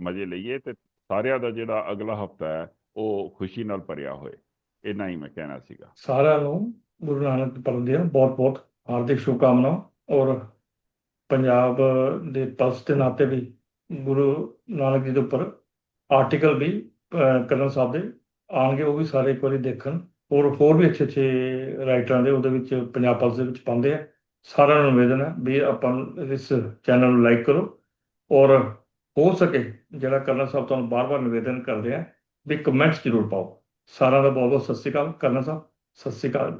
ਮਜ਼ੇ ਲਈਏ ਤੇ ਸਾਰਿਆਂ ਦਾ ਜਿਹੜਾ ਅਗਲਾ ਹਫਤਾ ਹੈ, ਉਹ ਖੁਸ਼ੀ ਨਾਲ ਭਰਿਆ ਹੋਏ। ਇੰਨਾ ਹੀ ਮੈਂ ਕਹਿਣਾ ਸੀਗਾ। ਸਾਰਿਆਂ ਨੂੰ ਗੁਰੂ ਨਾਨਕ ਪਰਬ ਦੀਆਂ ਬਹੁਤ ਬਹੁਤ ਹਾਰਦਿਕ ਸ਼ੁਭਕਾਮਨਾਵਾਂ ਔਰ ਪੰਜਾਬ ਦੇ ਪਲਸ ਦੇ ਨਾਤੇ ਵੀ ਗੁਰੂ ਨਾਨਕ ਜੀ ਦੇ ਉੱਪਰ ਆਰਟੀਕਲ ਵੀ ਕਰਨ ਸਾਹਿਬ ਦੇ ਆਣਗੇ ਉਹ ਵੀ ਸਾਰੇ ਇੱਕ ਵਾਰੀ ਦੇਖਣ। ਔਰ ਹੋਰ ਵੀ ਅੱਛੇ ਅੱਛੇ ਰਾਈਟਰਾਂ ਦੇ ਉਹਦੇ ਵਿੱਚ ਪੰਜਾਬ ਪਲਸ ਦੇ ਵਿੱਚ ਪਾਉਂਦੇ ਆ। ਸਾਰਿਆਂ ਨੂੰ ਨਿਵੇਦਨ ਹੈ ਵੀ ਆਪਾਂ ਇਸ ਚੈਨਲ ਨੂੰ ਲਾਈਕ ਕਰੋ ਔਰ ਹੋ ਸਕੇ ਜਿਹੜਾ ਕਰਨਲ ਸਾਹਿਬ ਤੁਹਾਨੂੰ ਬਾਰ-ਬਾਰ ਨਿਵੇਦਨ ਕਰਦੇ ਆ ਵੀ ਕਮੈਂਟਸ ਜ਼ਰੂਰ ਪਾਓ। ਸਾਰਿਆਂ ਦਾ ਬਹੁਤ ਬਹੁਤ ਸਤਿ ਸ਼੍ਰੀ ਅਕਾਲ। ਕਰਨਲ ਸਾਹਿਬ, ਸਤਿ ਸ਼੍ਰੀ ਅਕਾਲ।